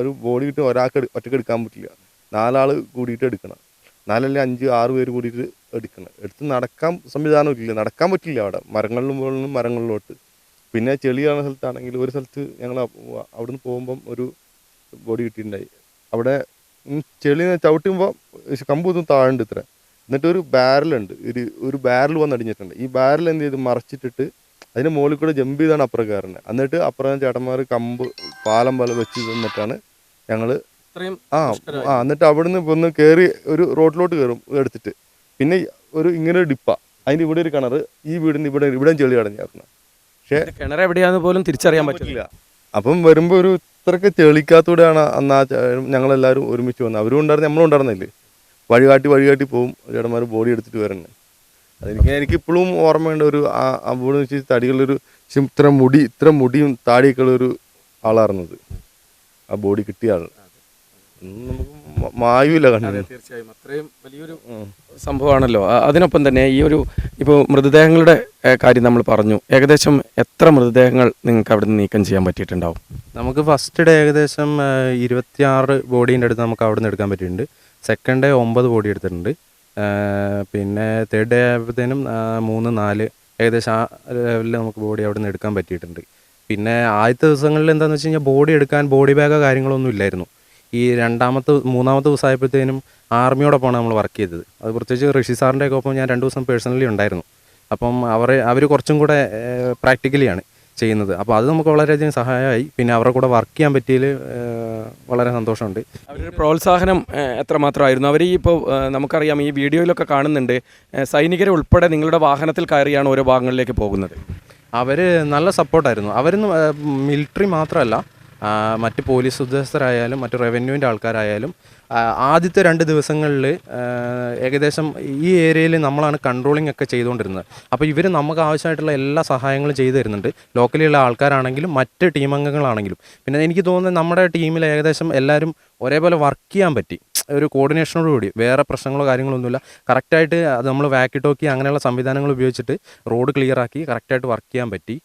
ഒരു ബോഡി കിട്ടും ഒരാൾക്ക് ഒറ്റയ്ക്ക് എടുക്കാൻ പറ്റില്ല. നാലാൾ കൂടിയിട്ട് എടുക്കണം. നാലല്ലേ അഞ്ച് ആറ് പേര് കൂടിയിട്ട് എടുക്കണം. എടുത്ത് നടക്കാൻ സംവിധാനം ഇല്ല. നടക്കാൻ പറ്റില്ല അവിടെ. മരങ്ങളിലും മുകളിലും മരങ്ങളിലോട്ട്. പിന്നെ ചെളിയാണ് സ്ഥലത്താണെങ്കിൽ ഒരു സ്ഥലത്ത് ഞങ്ങൾ അവിടുന്ന് പോകുമ്പം ഒരു ബോഡി കിട്ടിയിട്ടുണ്ടായി. അവിടെ ചെളി ചവിട്ടുമ്പോൾ കമ്പ് ഒന്നും താഴുണ്ട് ഇത്ര. എന്നിട്ട് ഒരു ബാരലുണ്ട്. ഒരു ഒരു ബാരൽ വന്ന് അടിഞ്ഞിട്ടുണ്ട്. ഈ ബാരൽ എന്ത് ചെയ്ത്? മറച്ചിട്ടിട്ട് അതിന് മുകളിൽ കൂടെ ജമ്പ് ചെയ്താണ് അപ്പുറം കയറുന്നത്. എന്നിട്ട് അപ്പുറം ചേട്ടന്മാർ കമ്പ് പാലം പോലെ വെച്ച് തന്നിട്ടാണ് ഞങ്ങൾ ആ ആ എന്നിട്ട് അവിടുന്ന് ഒന്ന് കയറി ഒരു റോഡിലോട്ട് കയറും എടുത്തിട്ട്. പിന്നെ ഒരു ഇങ്ങനെ ഒരു ഡിപ്പ. അതിന്റെ ഇവിടെ ഒരു കിണർ ഈ വീടിന് ഇവിടെ ഇവിടെ ചെളി അടഞ്ഞായിരുന്നു പക്ഷേ
കിണർ എവിടെയാന്ന് പോലും തിരിച്ചറിയാൻ പറ്റില്ല.
അപ്പം വരുമ്പോൾ ഒരു ഇത്രക്ക് ചെളിക്കാത്തൂടെയാണ് അന്ന് ആ ഞങ്ങളെല്ലാവരും ഒരുമിച്ച് വന്നത്. അവരും ഉണ്ടായിരുന്നു നമ്മളും ഉണ്ടായിരുന്നില്ലേ? വഴികാട്ടി വഴികാട്ടി പോവും. ചേട്ടന്മാർ ബോഡി എടുത്തിട്ട് വരണേ അതെനിക്ക് എനിക്ക് ഇപ്പോഴും ഓർമ്മയുണ്ട് ഒരു ആ- അവിടെ വെച്ച് തടികളൊരു ഇത്ര മുടി ഇത്ര മുടിയും താടിയൊക്കെ ഉള്ള ഒരു ആളായിരുന്നത് ആ ബോഡി കിട്ടിയ ആൾ നമുക്ക് മായുവില്ല കണ്ടു
തീർച്ചയായും. അത്രയും വലിയൊരു സംഭവമാണല്ലോ. അതിനൊപ്പം തന്നെ ഈ ഒരു ഇപ്പോൾ മൃതദേഹങ്ങളുടെ കാര്യം നമ്മൾ പറഞ്ഞു. ഏകദേശം എത്ര മൃതദേഹങ്ങൾ നിങ്ങൾക്ക് അവിടെ നിന്ന് നീക്കം ചെയ്യാൻ പറ്റിയിട്ടുണ്ടാവും?
നമുക്ക് ഫസ്റ്റ് ഡേ ഏകദേശം ഇരുപത്തിയാറ് ബോഡീന്റെ അടുത്ത് നമുക്ക് അവിടെ നിന്ന് എടുക്കാൻ പറ്റിയിട്ടുണ്ട്. സെക്കൻഡ് ഡേ ഒമ്പത് ബോഡി എടുത്തിട്ടുണ്ട്. പിന്നെ തേർഡ് ഡേ ആയപ്പോഴത്തേനും മൂന്ന് നാല് ഏകദേശം ആ ലെവലിൽ നമുക്ക് ബോഡി അവിടെ നിന്ന് എടുക്കാൻ പറ്റിയിട്ടുണ്ട്. പിന്നെ ആദ്യത്തെ ദിവസങ്ങളിൽ എന്താണെന്ന് വെച്ച് കഴിഞ്ഞാൽ ബോഡി എടുക്കാൻ ബോഡി ബാഗോ കാര്യങ്ങളൊന്നും ഇല്ലായിരുന്നു. ഈ രണ്ടാമത്തെ മൂന്നാമത്തെ ദിവസമായപ്പോഴത്തേനും ആർമിയോടൊപ്പമാണ് നമ്മൾ വർക്ക് ചെയ്തത്. അത് പ്രത്യേകിച്ച് ഋഷി സാറിന്റെ ഒക്കെ ഒപ്പം ഞാൻ രണ്ട് ദിവസം പേഴ്സണലി ഉണ്ടായിരുന്നു. അപ്പം അവർ അവർ കുറച്ചും കൂടെ പ്രാക്ടിക്കലിയാണ് ചെയ്യുന്നത്. അപ്പോൾ അത് നമുക്ക് വളരെയധികം സഹായമായി. പിന്നെ അവരുടെ കൂടെ വർക്ക് ചെയ്യാൻ പറ്റിയതിൽ വളരെ സന്തോഷമുണ്ട്.
അവരുടെ പ്രോത്സാഹനം എത്രമാത്രമായിരുന്നു. അവർ ഈ ഇപ്പോൾ നമുക്കറിയാം ഈ വീഡിയോയിലൊക്കെ കാണുന്നുണ്ട്. സൈനികരെ ഉൾപ്പെടെ നിങ്ങളുടെ വാഹനത്തിൽ കയറിയാണ് ഓരോ ഭാഗങ്ങളിലേക്ക് പോകുന്നത്.
അവർ നല്ല സപ്പോർട്ടായിരുന്നു അവരൊന്നും മിലിറ്ററി മാത്രമല്ല മറ്റ് പോലീസ് ഉദ്യോഗസ്ഥരായാലും മറ്റ് റവന്യൂവിന്റെ ആൾക്കാരായാലും ആദ്യത്തെ രണ്ട് ദിവസങ്ങളിൽ ഏകദേശം ഈ ഏരിയയിൽ നമ്മളാണ് കൺട്രോളിംഗ് ഒക്കെ ചെയ്തുകൊണ്ടിരുന്നത്. അപ്പോൾ ഇവർ നമുക്ക് ആവശ്യമായിട്ടുള്ള എല്ലാ സഹായങ്ങളും ചെയ്തു തരുന്നുണ്ട്. ലോക്കലിലുള്ള ആൾക്കാരാണെങ്കിലും മറ്റ് ടീം അംഗങ്ങളാണെങ്കിലും. പിന്നെ എനിക്ക് തോന്നുന്നത് നമ്മുടെ ടീമിൽ ഏകദേശം എല്ലാവരും ഒരേപോലെ വർക്ക് ചെയ്യാൻ പറ്റി. ഒരു കോർഡിനേഷനോട് കൂടി. വേറെ പ്രശ്നങ്ങളോ കാര്യങ്ങളോ ഒന്നുമില്ല കറക്റ്റായിട്ട് അത് നമ്മൾ വാക്കി ടോക്കി അങ്ങനെയുള്ള സംവിധാനങ്ങൾ ഉപയോഗിച്ചിട്ട് റോഡ് ക്ലിയർ ആക്കി കറക്റ്റായിട്ട് വർക്ക് ചെയ്യാൻ പറ്റി.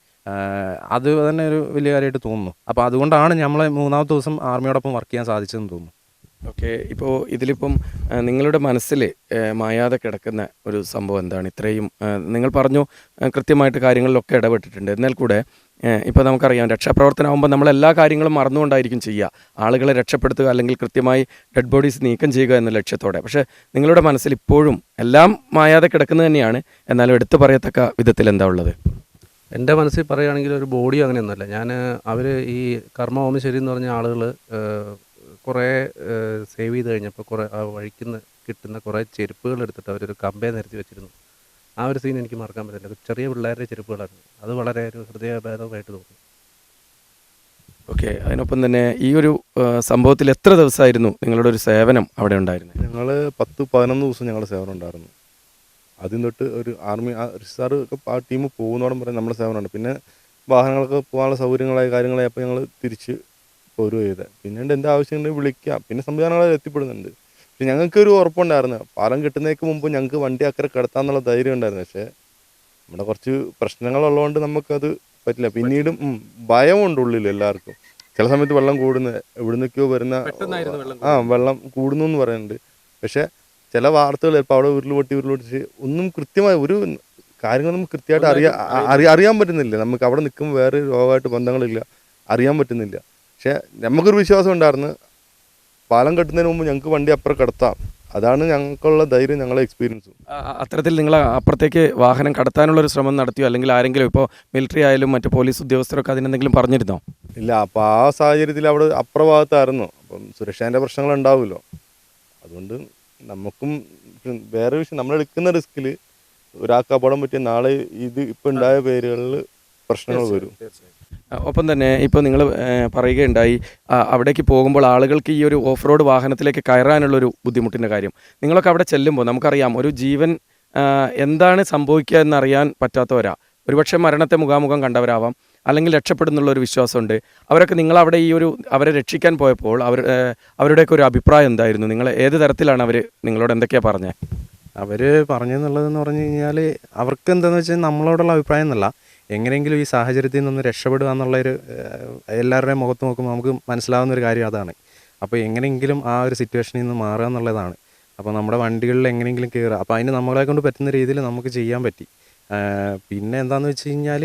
അത് തന്നെ ഒരു വലിയ കാര്യമായിട്ട് തോന്നുന്നു. അപ്പോൾ അതുകൊണ്ടാണ് നമ്മൾ മൂന്നാമത്തെ ദിവസം ആർമിയോടൊപ്പം വർക്ക് ചെയ്യാൻ സാധിച്ചതെന്ന് തോന്നുന്നു.
ഓക്കെ ഇപ്പോൾ ഇതിലിപ്പം നിങ്ങളുടെ മനസ്സിൽ മായാതെ കിടക്കുന്ന ഒരു സംഭവം എന്താണ്? ഇത്രയും നിങ്ങൾ പറഞ്ഞു കൃത്യമായിട്ട് കാര്യങ്ങളിലൊക്കെ ഇടപെട്ടിട്ടുണ്ട്. എന്നാൽ കൂടെ ഇപ്പോൾ നമുക്കറിയാം രക്ഷാപ്രവർത്തനമാകുമ്പോൾ നമ്മൾ എല്ലാ കാര്യങ്ങളും മറന്നുകൊണ്ടായിരിക്കും ചെയ്യുക ആളുകളെ രക്ഷപ്പെടുത്തുക അല്ലെങ്കിൽ കൃത്യമായി ഡെഡ് ബോഡീസ് നീക്കം ചെയ്യുക എന്ന ലക്ഷ്യത്തോടെ. പക്ഷേ നിങ്ങളുടെ മനസ്സിൽ ഇപ്പോഴും എല്ലാം മായാതെ കിടക്കുന്നത് തന്നെയാണ്. എന്നാലും എടുത്തു പറയത്തക്ക വിധത്തിൽ എന്താ ഉള്ളത്?
എന്റെ മനസ്സിൽ പറയുകയാണെങ്കിൽ ഒരു ബോഡി അങ്ങനെയൊന്നുമല്ല. ഞാൻ അവർ ഈ കർമ്മ ശരി എന്ന് പറഞ്ഞ ആളുകൾ കുറേ സേവ് ചെയ്ത് കഴിഞ്ഞപ്പോൾ കുറേ ആ വഴിക്കുന്ന കിട്ടുന്ന കുറേ ചെരുപ്പുകൾ എടുത്തിട്ട് അവരൊരു കമ്പേ നിരത്തി വെച്ചിരുന്നു. ആ ഒരു സീൻ എനിക്ക് മറക്കാൻ പറ്റില്ല. ചെറിയ പിള്ളേരുടെ ചെരുപ്പുകളായിരുന്നു. അത് വളരെ ഒരു ഹൃദയഭേദമായിട്ട് തോന്നി.
ഓക്കെ. അതിനൊപ്പം തന്നെ ഈ ഒരു സംഭവത്തിൽ എത്ര ദിവസമായിരുന്നു നിങ്ങളുടെ ഒരു സേവനം അവിടെ ഉണ്ടായിരുന്നു
ഞങ്ങൾ പത്ത് പതിനൊന്ന് ദിവസം ഞങ്ങളുടെ സേവനം ഉണ്ടായിരുന്നു. ആദ്യം തൊട്ട് ഒരു ആർമി ഒക്കെ ആ ടീം പോകുന്നോടം വരെ നമ്മുടെ സേവനമുണ്ട് പിന്നെ വാഹനങ്ങളൊക്കെ പോകാനുള്ള സൗകര്യങ്ങളായ കാര്യങ്ങളായി അപ്പോൾ ഞങ്ങൾ തിരിച്ച് പോരുക ചെയ്തത് പിന്നീട് എന്ത് ആവശ്യമുണ്ടെങ്കിൽ വിളിക്കാം. പിന്നെ സംവിധാനങ്ങൾ എത്തിപ്പെടുന്നുണ്ട്. പക്ഷെ ഞങ്ങൾക്ക് ഒരു ഉറപ്പുണ്ടായിരുന്നു. പാലം കിട്ടുന്നതിന് മുമ്പ് ഞങ്ങൾക്ക് വണ്ടി അക്കരെ കിടത്താന്നുള്ള ധൈര്യം ഉണ്ടായിരുന്നു. പക്ഷേ നമ്മുടെ കുറച്ച് പ്രശ്നങ്ങളുള്ളതുകൊണ്ട് നമുക്കത് പറ്റില്ല. പിന്നീടും ഭയമുണ്ട് ഉള്ളിൽ എല്ലാവർക്കും. ചില സമയത്ത് വെള്ളം കൂടുന്നത് എവിടുന്നൊക്കെയോ വരുന്ന ആ വെള്ളം കൂടുന്നു എന്ന് പറയുന്നുണ്ട്. പക്ഷെ ചില വാർത്തകൾ ചിലപ്പോൾ അവിടെ ഉരുൾ പൊട്ടി ഉരുൾ ഒന്നും കൃത്യമായ ഒരു കാര്യങ്ങൾ നമുക്ക് കൃത്യമായിട്ട് അറിയാ അറിയാൻ അറിയാൻ പറ്റുന്നില്ല. നമുക്ക് അവിടെ നിൽക്കുമ്പോൾ വേറെ രോഗമായിട്ട് ബന്ധങ്ങളില്ല. അറിയാൻ പറ്റുന്നില്ല. പക്ഷേ നമുക്കൊരു വിശ്വാസം ഉണ്ടായിരുന്നു. പാലം കെട്ടുന്നതിന് മുമ്പ് ഞങ്ങൾക്ക് വണ്ടി അപ്പുറം കിടത്താം. അതാണ് ഞങ്ങൾക്കുള്ള ധൈര്യം ഞങ്ങളെ എക്സ്പീരിയൻസും
അത്തരത്തിൽ നിങ്ങൾ അപ്പുറത്തേക്ക് വാഹനം കടത്താനുള്ള ഒരു ശ്രമം നടത്തിയോ? അല്ലെങ്കിൽ ആരെങ്കിലും ഇപ്പോൾ മിലിറ്ററി ആയാലും മറ്റു പോലീസ് ഉദ്യോഗസ്ഥരൊക്കെ അതിനെന്തെങ്കിലും പറഞ്ഞിരുന്നോ?
ഇല്ല അപ്പോൾ ആ സാഹചര്യത്തിൽ അവിടെ അപ്പുറഭാഗത്തായിരുന്നു അപ്പം സുരക്ഷേന്റെ പ്രശ്നങ്ങൾ ഉണ്ടാവുമല്ലോ. അതുകൊണ്ട് നമുക്കും വേറെ വിഷയം നമ്മൾ എടുക്കുന്ന റിസ്കിൽ ഒരാൾക്ക് അപകടം പറ്റിയ നാളെ ഇത് ഇപ്പം ഉണ്ടായ പേരുകളിൽ പ്രശ്നങ്ങൾ വരും.
ഒപ്പം തന്നെ ഇപ്പോൾ നിങ്ങൾ പറയുകയുണ്ടായി അവിടേക്ക് പോകുമ്പോൾ ആളുകൾക്ക് ഈ ഒരു ഓഫ് റോഡ് വാഹനത്തിലേക്ക് കയറാനുള്ളൊരു ബുദ്ധിമുട്ടിന്റെ കാര്യം. നിങ്ങളൊക്കെ അവിടെ ചെല്ലുമ്പോൾ നമുക്കറിയാം ഒരു ജീവൻ എന്താണ് സംഭവിക്കുക എന്നറിയാൻ പറ്റാത്തവരാ. ഒരുപക്ഷെ മരണത്തെ മുഖാമുഖം കണ്ടവരാവാം. അല്ലെങ്കിൽ രക്ഷപ്പെടുന്നുള്ള ഒരു വിശ്വാസമുണ്ട്. അവരൊക്കെ നിങ്ങളവിടെ ഈ ഒരു അവരെ രക്ഷിക്കാൻ പോയപ്പോൾ അവർ അവരുടെയൊക്കെ ഒരു അഭിപ്രായം എന്തായിരുന്നു? നിങ്ങൾ ഏത് തരത്തിലാണ് അവർ നിങ്ങളോട് എന്തൊക്കെയാണ് പറഞ്ഞത്
അവർ പറഞ്ഞെന്നുള്ളതെന്ന് പറഞ്ഞു കഴിഞ്ഞാൽ അവർക്ക് എന്താണെന്ന് വെച്ചാൽ നമ്മളോടുള്ള അഭിപ്രായം എന്നല്ല. എങ്ങനെയെങ്കിലും ഈ സാഹചര്യത്തിൽ നിന്ന് രക്ഷപ്പെടുക എന്നുള്ളൊരു എല്ലാവരുടെയും മുഖത്ത് നോക്കുമ്പോൾ നമുക്ക് മനസ്സിലാവുന്ന ഒരു കാര്യം അതാണ്. അപ്പോൾ എങ്ങനെയെങ്കിലും ആ ഒരു സിറ്റുവേഷനിൽ നിന്ന് മാറുക എന്നുള്ളതാണ്. അപ്പോൾ നമ്മുടെ വണ്ടികളിൽ എങ്ങനെയെങ്കിലും കയറുക അപ്പോൾ അതിന് നമ്മളെ കൊണ്ട് പറ്റുന്ന രീതിയിൽ നമുക്ക് ചെയ്യാൻ പറ്റി. പിന്നെ എന്താണെന്ന് വെച്ച് കഴിഞ്ഞാൽ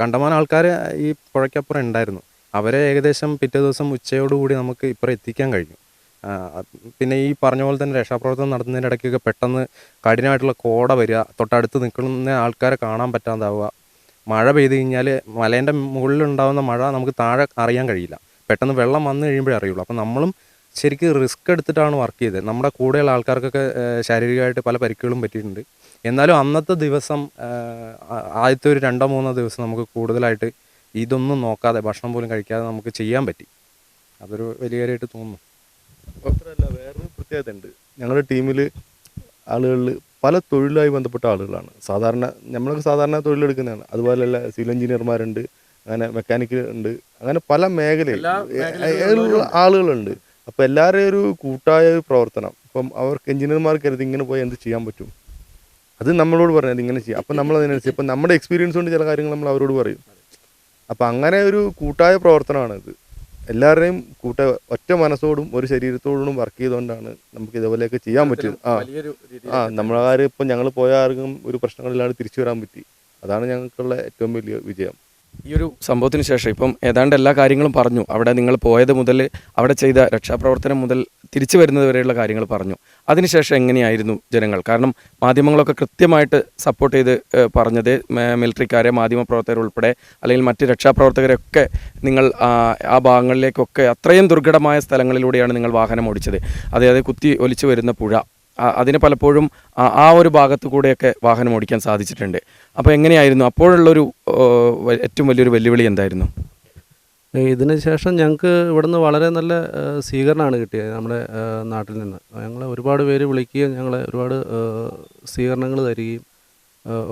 കണ്ടമാനം ആൾക്കാർ ഈ പുഴയ്ക്കപ്പുറം ഉണ്ടായിരുന്നു. അവരെ ഏകദേശം പിറ്റേ ദിവസം ഉച്ചയോടുകൂടി നമുക്ക് ഇപ്പുറം എത്തിക്കാൻ കഴിഞ്ഞു. പിന്നെ ഈ പറഞ്ഞ പോലെ തന്നെ രക്ഷാപ്രവർത്തനം നടത്തുന്നതിന്റെ ഇടയ്ക്കൊക്കെ പെട്ടെന്ന് കഠിനമായിട്ടുള്ള കോട വരിക തൊട്ടടുത്ത് നിൽക്കുന്ന ആൾക്കാരെ കാണാൻ പറ്റാതാവുക. മഴ പെയ്ത് കഴിഞ്ഞാൽ മലേന്റെ മുകളിലുണ്ടാകുന്ന മഴ നമുക്ക് താഴെ അറിയാൻ കഴിയില്ല. പെട്ടെന്ന് വെള്ളം വന്നു കഴിയുമ്പോഴേ അറിയുള്ളൂ. അപ്പം നമ്മളും ശരിക്കും റിസ്ക് എടുത്തിട്ടാണ് വർക്ക് ചെയ്തത്. നമ്മുടെ കൂടെയുള്ള ആൾക്കാർക്കൊക്കെ ശാരീരികമായിട്ട് പല പരിക്കുകളും പറ്റിയിട്ടുണ്ട്. എന്നാലും അന്നത്തെ ദിവസം ആദ്യത്തെ ഒരു രണ്ടോ മൂന്നോ ദിവസം നമുക്ക് കൂടുതലായിട്ട് ഇതൊന്നും നോക്കാതെ ഭക്ഷണം പോലും കഴിക്കാതെ നമുക്ക് ചെയ്യാൻ പറ്റി. അതൊരു വലിയ കാര്യമായിട്ട് തോന്നുന്നു.
മാത്രമല്ല വേറൊരു പ്രത്യേകത ഉണ്ട്. ഞങ്ങളുടെ ടീമിൽ ആളുകളിൽ പല തൊഴിലുമായി ബന്ധപ്പെട്ട ആളുകളാണ്. സാധാരണ നമ്മളൊക്കെ സാധാരണ തൊഴിലെടുക്കുന്നതാണ്. അതുപോലെയല്ല സിവിൽ എഞ്ചിനീയർമാരുണ്ട് അങ്ങനെ മെക്കാനിക്കൽ ഉണ്ട് അങ്ങനെ പല മേഖലയിൽ ആളുകളുണ്ട്. അപ്പോൾ എല്ലാവരുടെയും ഒരു കൂട്ടായ ഒരു പ്രവർത്തനം. അപ്പം അവർക്ക് എഞ്ചിനീയർമാർക്ക് കരുതി ഇങ്ങനെ പോയി എന്ത് ചെയ്യാൻ പറ്റും? അത് നമ്മളോട് പറഞ്ഞത് ഇങ്ങനെ ചെയ്യാം. അപ്പം നമ്മൾ അതിനനുസരിച്ച് ഇപ്പം നമ്മുടെ എക്സ്പീരിയൻസ് കൊണ്ട് ചില കാര്യങ്ങൾ നമ്മൾ അവരോട് പറയും. അപ്പം അങ്ങനെ ഒരു കൂട്ടായ പ്രവർത്തനമാണ് ഇത് എല്ലാവരുടെയും കൂട്ട ഒറ്റ മനസ്സോടും ഒരു ശരീരത്തോടും വർക്ക് ചെയ്തുകൊണ്ടാണ് നമുക്ക് ഇതുപോലെയൊക്കെ ചെയ്യാൻ പറ്റിയത്. ആ. ആ നമ്മളാർ ഇപ്പം ഞങ്ങൾ പോയ ആർക്കും ഒരു പ്രശ്നങ്ങളില്ലാതെ തിരിച്ചു വരാൻ പറ്റി. അതാണ് ഞങ്ങൾക്കുള്ള ഏറ്റവും വലിയ വിജയം.
ഈ ഒരു സംഭവത്തിന് ശേഷം ഇപ്പം ഏതാണ്ട് എല്ലാ കാര്യങ്ങളും പറഞ്ഞു. അവിടെ നിങ്ങൾ പോയത് മുതൽ അവിടെ ചെയ്ത രക്ഷാപ്രവർത്തനം മുതൽ തിരിച്ചു വരുന്നത് വരെയുള്ള കാര്യങ്ങൾ പറഞ്ഞു. അതിനുശേഷം എങ്ങനെയായിരുന്നു ജനങ്ങൾ? കാരണം മാധ്യമങ്ങളൊക്കെ കൃത്യമായിട്ട് സപ്പോർട്ട് ചെയ്ത് പറഞ്ഞത് മിലിറ്ററിക്കാരെ മാധ്യമപ്രവർത്തകർ ഉൾപ്പെടെ അല്ലെങ്കിൽ മറ്റ് രക്ഷാപ്രവർത്തകരൊക്കെ നിങ്ങൾ ആ, ഭാഗങ്ങളിലേക്കൊക്കെ അത്രയും ദുർഘടമായ സ്ഥലങ്ങളിലൂടെയാണ് നിങ്ങൾ വാഹനം ഓടിച്ചത്. അതായത് കുത്തി ഒലിച്ചു വരുന്ന പുഴ. അതിന് പലപ്പോഴും ആ- ഒരു ഭാഗത്ത് കൂടെയൊക്കെ വാഹനം ഓടിക്കാൻ സാധിച്ചിട്ടുണ്ട്. അപ്പോൾ എങ്ങനെയായിരുന്നു? അപ്പോഴുള്ളൊരു ഏറ്റവും വലിയൊരു വെല്ലുവിളി എന്തായിരുന്നു?
ഇതിന് ശേഷം ഞങ്ങൾക്ക് ഇവിടുന്ന് വളരെ നല്ല സ്വീകരണമാണ് കിട്ടിയത് നമ്മുടെ നാട്ടിൽ നിന്ന്. ഞങ്ങൾ ഒരുപാട് പേര് വിളിക്കുകയും ഞങ്ങളെ ഒരുപാട് സ്വീകരണങ്ങൾ തരികയും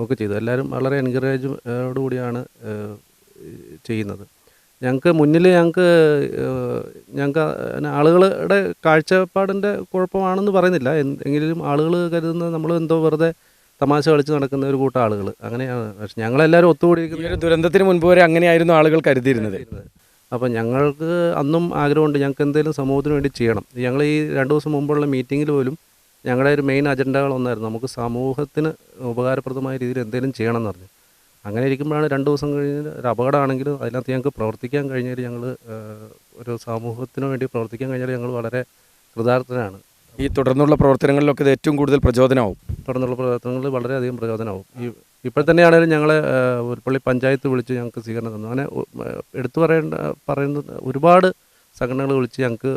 ഒക്കെ ചെയ്തു. എല്ലാവരും വളരെ എൻകറേജോടുകൂടിയാണ് ചെയ്യുന്നത്. ഞങ്ങൾക്ക് മുന്നിൽ ഞങ്ങൾക്ക് ഞങ്ങൾക്ക് ആളുകളുടെ കാഴ്ചപ്പാടിന്റെ കുഴപ്പമാണെന്ന് പറയുന്നില്ല. എങ്കിലും ആളുകൾ കരുതുന്ന നമ്മൾ എന്തോ വെറുതെ തമാശ കളിച്ച് നടക്കുന്ന ഒരു കൂട്ടം ആളുകൾ അങ്ങനെയാണ്. പക്ഷെ ഞങ്ങളെല്ലാവരും ഒത്തുകൂടി
ഒരു ദുരന്തത്തിന് മുൻപ് വരെ അങ്ങനെയായിരുന്നു ആളുകൾ കരുതിയിരുന്നത്.
അപ്പം ഞങ്ങൾക്ക് അന്നും ആഗ്രഹമുണ്ട് ഞങ്ങൾക്ക് എന്തെങ്കിലും സമൂഹത്തിന് വേണ്ടി ചെയ്യണം. ഞങ്ങൾ ഈ രണ്ട് ദിവസം മുമ്പുള്ള മീറ്റിങ്ങിൽ പോലും ഞങ്ങളുടെ ഒരു മെയിൻ അജണ്ടകളൊന്നായിരുന്നു നമുക്ക് സമൂഹത്തിന് ഉപകാരപ്രദമായ രീതിയിൽ എന്തെങ്കിലും ചെയ്യണം എന്ന് പറഞ്ഞു. അങ്ങനെ ഇരിക്കുമ്പോഴാണ് രണ്ട് ദിവസം കഴിഞ്ഞ് ഒരു അപകടമാണെങ്കിലും അതിനകത്ത് ഞങ്ങൾക്ക് പ്രവർത്തിക്കാൻ കഴിഞ്ഞാൽ ഞങ്ങൾ ഒരു സമൂഹത്തിന് വേണ്ടി പ്രവർത്തിക്കാൻ കഴിഞ്ഞാൽ ഞങ്ങൾ വളരെ കൃതാർത്ഥനാണ്.
ഈ തുടർന്നുള്ള പ്രവർത്തനങ്ങളിലൊക്കെ ഇത് ഏറ്റവും കൂടുതൽ പ്രചോദനമാവും.
തുടർന്നുള്ള പ്രവർത്തനങ്ങളിൽ വളരെയധികം പ്രചോദനമാവും. ഈ ഇപ്പോൾ തന്നെയാണെങ്കിലും ഞങ്ങളെ ഒരു ഉരുപ്പള്ളി പഞ്ചായത്ത് വിളിച്ച് ഞങ്ങൾക്ക് സ്വീകരണം തന്നു. അങ്ങനെ എടുത്തു പറയേണ്ട പറയുന്ന ഒരുപാട് സംഘടനകൾ വിളിച്ച് ഞങ്ങൾക്ക്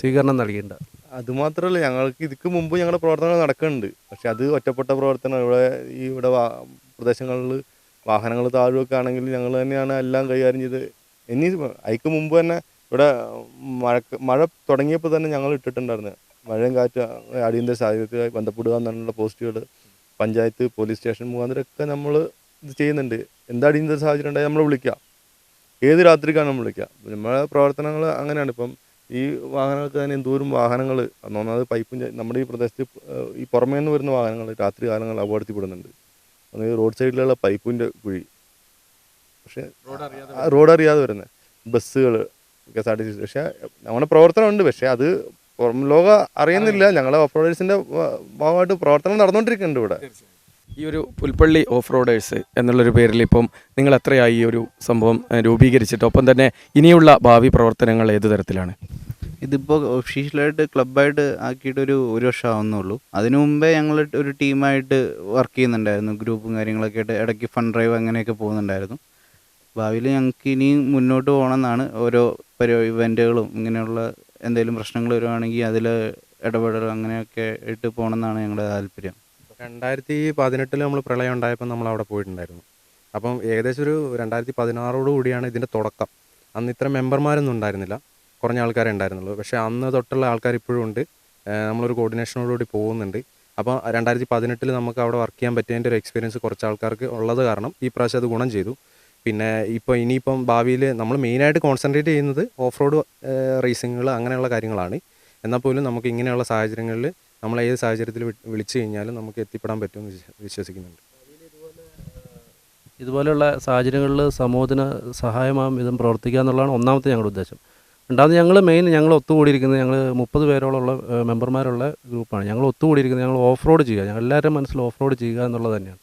സ്വീകരണം നൽകിയിട്ടുണ്ട്.
അതുമാത്രമല്ല ഞങ്ങൾക്ക് ഇതിക്ക് മുമ്പ് ഞങ്ങളുടെ പ്രവർത്തനങ്ങൾ നടക്കുന്നുണ്ട്. പക്ഷെ അത് ഒറ്റപ്പെട്ട പ്രവർത്തനം ഇവിടെ ഈ ഇവിടെ പ്രദേശങ്ങളിൽ വാഹനങ്ങൾ താഴുമൊക്കെ ആണെങ്കിൽ ഞങ്ങൾ തന്നെയാണ് എല്ലാം കൈകാര്യം ചെയ്ത്. ഇനി അതിക്ക് മുമ്പ് തന്നെ ഇവിടെ മഴ മഴ തുടങ്ങിയപ്പോൾ തന്നെ ഞങ്ങൾ ഇട്ടിട്ടുണ്ടായിരുന്നു. മഴയും കാറ്റ് അടിയന്തര സാഹചര്യത്തിലായി ബന്ധപ്പെടുക എന്നുള്ള പോസ്റ്റുകൾ പഞ്ചായത്ത് പോലീസ് സ്റ്റേഷൻ മുഖാന്തരമൊക്കെ നമ്മൾ ഇത് ചെയ്യുന്നുണ്ട്. എന്താ അടിയന്തര സാഹചര്യം ഉണ്ടായാൽ നമ്മൾ വിളിക്കാം. ഏത് രാത്രിക്കാണ് നമ്മൾ വിളിക്കുക? നമ്മളെ പ്രവർത്തനങ്ങൾ അങ്ങനെയാണ്. ഇപ്പം ഈ വാഹനങ്ങൾക്ക് തന്നെ എന്തോരം വാഹനങ്ങൾ ഒന്നാമത് പൈപ്പും നമ്മുടെ ഈ പ്രദേശത്ത് ഈ പുറമേ നിന്ന് വരുന്ന വാഹനങ്ങൾ രാത്രി കാലങ്ങൾ അപകടത്തിൽപ്പെടുന്നുണ്ട്. ഈ റോഡ് സൈഡിലുള്ള പൈപ്പിന്റെ കുഴി. പക്ഷേ റോഡ് അറിയാതെ വരുന്നത് ബസ്സുകൾ K S R T C പക്ഷേ നമ്മുടെ പ്രവർത്തനമുണ്ട്. പക്ഷേ അത് പുറം ലോകം അറിയുന്നില്ല. ഞങ്ങളെ റോഡേഴ്സിന്റെ ഭാഗമായിട്ട് പ്രവർത്തനം നടന്നുകൊണ്ടിരിക്കുന്നുണ്ട് ഇവിടെ.
ഈ ഒരു പുൽപ്പള്ളി ഓഫ് റോഡേഴ്സ് എന്നുള്ളൊരു പേരിൽ ഇപ്പം നിങ്ങൾ എത്രയായി ഈ ഒരു സംഭവം രൂപീകരിച്ചിട്ട് ഒപ്പം തന്നെ ഇനിയുള്ള ഭാവി പ്രവർത്തനങ്ങൾ ഏത് തരത്തിലാണ്?
ഇതിപ്പോൾ ഒഫീഷ്യലായിട്ട് ക്ലബ്ബായിട്ട് ആക്കിയിട്ട് ഒരു ഒരു വർഷം ആവുന്നുള്ളൂ അതിനു മുമ്പേ ഞങ്ങൾ ഒരു ടീമായിട്ട് വർക്ക് ചെയ്യുന്നുണ്ടായിരുന്നു. ഗ്രൂപ്പും കാര്യങ്ങളൊക്കെ ആയിട്ട് ഇടയ്ക്ക് ഫണ്ട് ഡ്രൈവ് അങ്ങനെയൊക്കെ പോകുന്നുണ്ടായിരുന്നു. ഭാവിയിൽ ഞങ്ങൾക്ക് ഇനിയും മുന്നോട്ട് പോകണമെന്നാണ് ഓരോ പരി ഇവന്റുകളും ഇങ്ങനെയുള്ള എന്തെങ്കിലും പ്രശ്നങ്ങൾ വരുവാണെങ്കിൽ അതിൽ ഇടപെടൽ അങ്ങനെയൊക്കെ ഇട്ട് പോകണമെന്നാണ് ഞങ്ങളുടെ താല്പര്യം.
രണ്ടായിരത്തി പതിനെട്ടിൽ നമ്മൾ പ്രളയം ഉണ്ടായപ്പോൾ നമ്മൾ അവിടെ പോയിട്ടുണ്ടായിരുന്നു. അപ്പം ഏകദേശം ഒരു രണ്ടായിരത്തി പതിനാറോട് കൂടിയാണ് ഇതിന്റെ തുടക്കം. അന്ന് ഇത്ര മെമ്പർമാരൊന്നും ഉണ്ടായിരുന്നില്ല. കുറഞ്ഞ ആൾക്കാരെ ഉണ്ടായിരുന്നുള്ളൂ. പക്ഷേ അന്ന് തൊട്ടുള്ള ആൾക്കാർ ഇപ്പോഴും ഉണ്ട്. നമ്മളൊരു കോർഡിനേഷനോടുകൂടി പോകുന്നുണ്ട്. അപ്പോൾ രണ്ടായിരത്തി പതിനെട്ടിൽ നമുക്ക് അവിടെ വർക്ക് ചെയ്യാൻ പറ്റിയതിന്റെ ഒരു എക്സ്പീരിയൻസ് കുറച്ച് ആൾക്കാർക്ക് ഉള്ളത് കാരണം ഈ പ്രാവശ്യം അത് ഗുണം ചെയ്തു. പിന്നെ ഇപ്പോൾ ഇനിയിപ്പം ഭാവിയിൽ നമ്മൾ മെയിനായിട്ട് കോൺസെൻട്രേറ്റ് ചെയ്യുന്നത് ഓഫ് റോഡ് റേസിങ്ങുകൾ അങ്ങനെയുള്ള കാര്യങ്ങളാണ്. എന്നാൽ പോലും നമുക്ക് ഇങ്ങനെയുള്ള സാഹചര്യങ്ങളിൽ നമ്മൾ ഏത് സാഹചര്യത്തിൽ വിളിച്ചു കഴിഞ്ഞാലും നമുക്ക് എത്തിപ്പെടാൻ പറ്റുമെന്ന് വിശ്വ- വിശ്വസിക്കുന്നുണ്ട്.
ഇതുപോലെയുള്ള സാഹചര്യങ്ങളിൽ സമൂഹത്തിന് സഹായമാകും വിധം പ്രവർത്തിക്കുക എന്നുള്ളതാണ് ഒന്നാമത്തെ ഞങ്ങളുടെ ഉദ്ദേശം. രണ്ടാമത് ഞങ്ങൾ മെയിൻ ഞങ്ങൾ ഒത്തുകൂടിയിരിക്കുന്നത് ഞങ്ങൾ മുപ്പത് പേരോളമുള്ള മെമ്പർമാരുള്ള ഗ്രൂപ്പാണ്. ഞങ്ങൾ ഒത്തുകൂടിയിരിക്കുന്നത് ഞങ്ങൾ ഓഫ് റോഡ് ചെയ്യുക. ഞങ്ങൾ എല്ലാവരുടെയും മനസ്സിൽ ഓഫ് റോഡ് ചെയ്യുക എന്നുള്ളത് തന്നെയാണ്.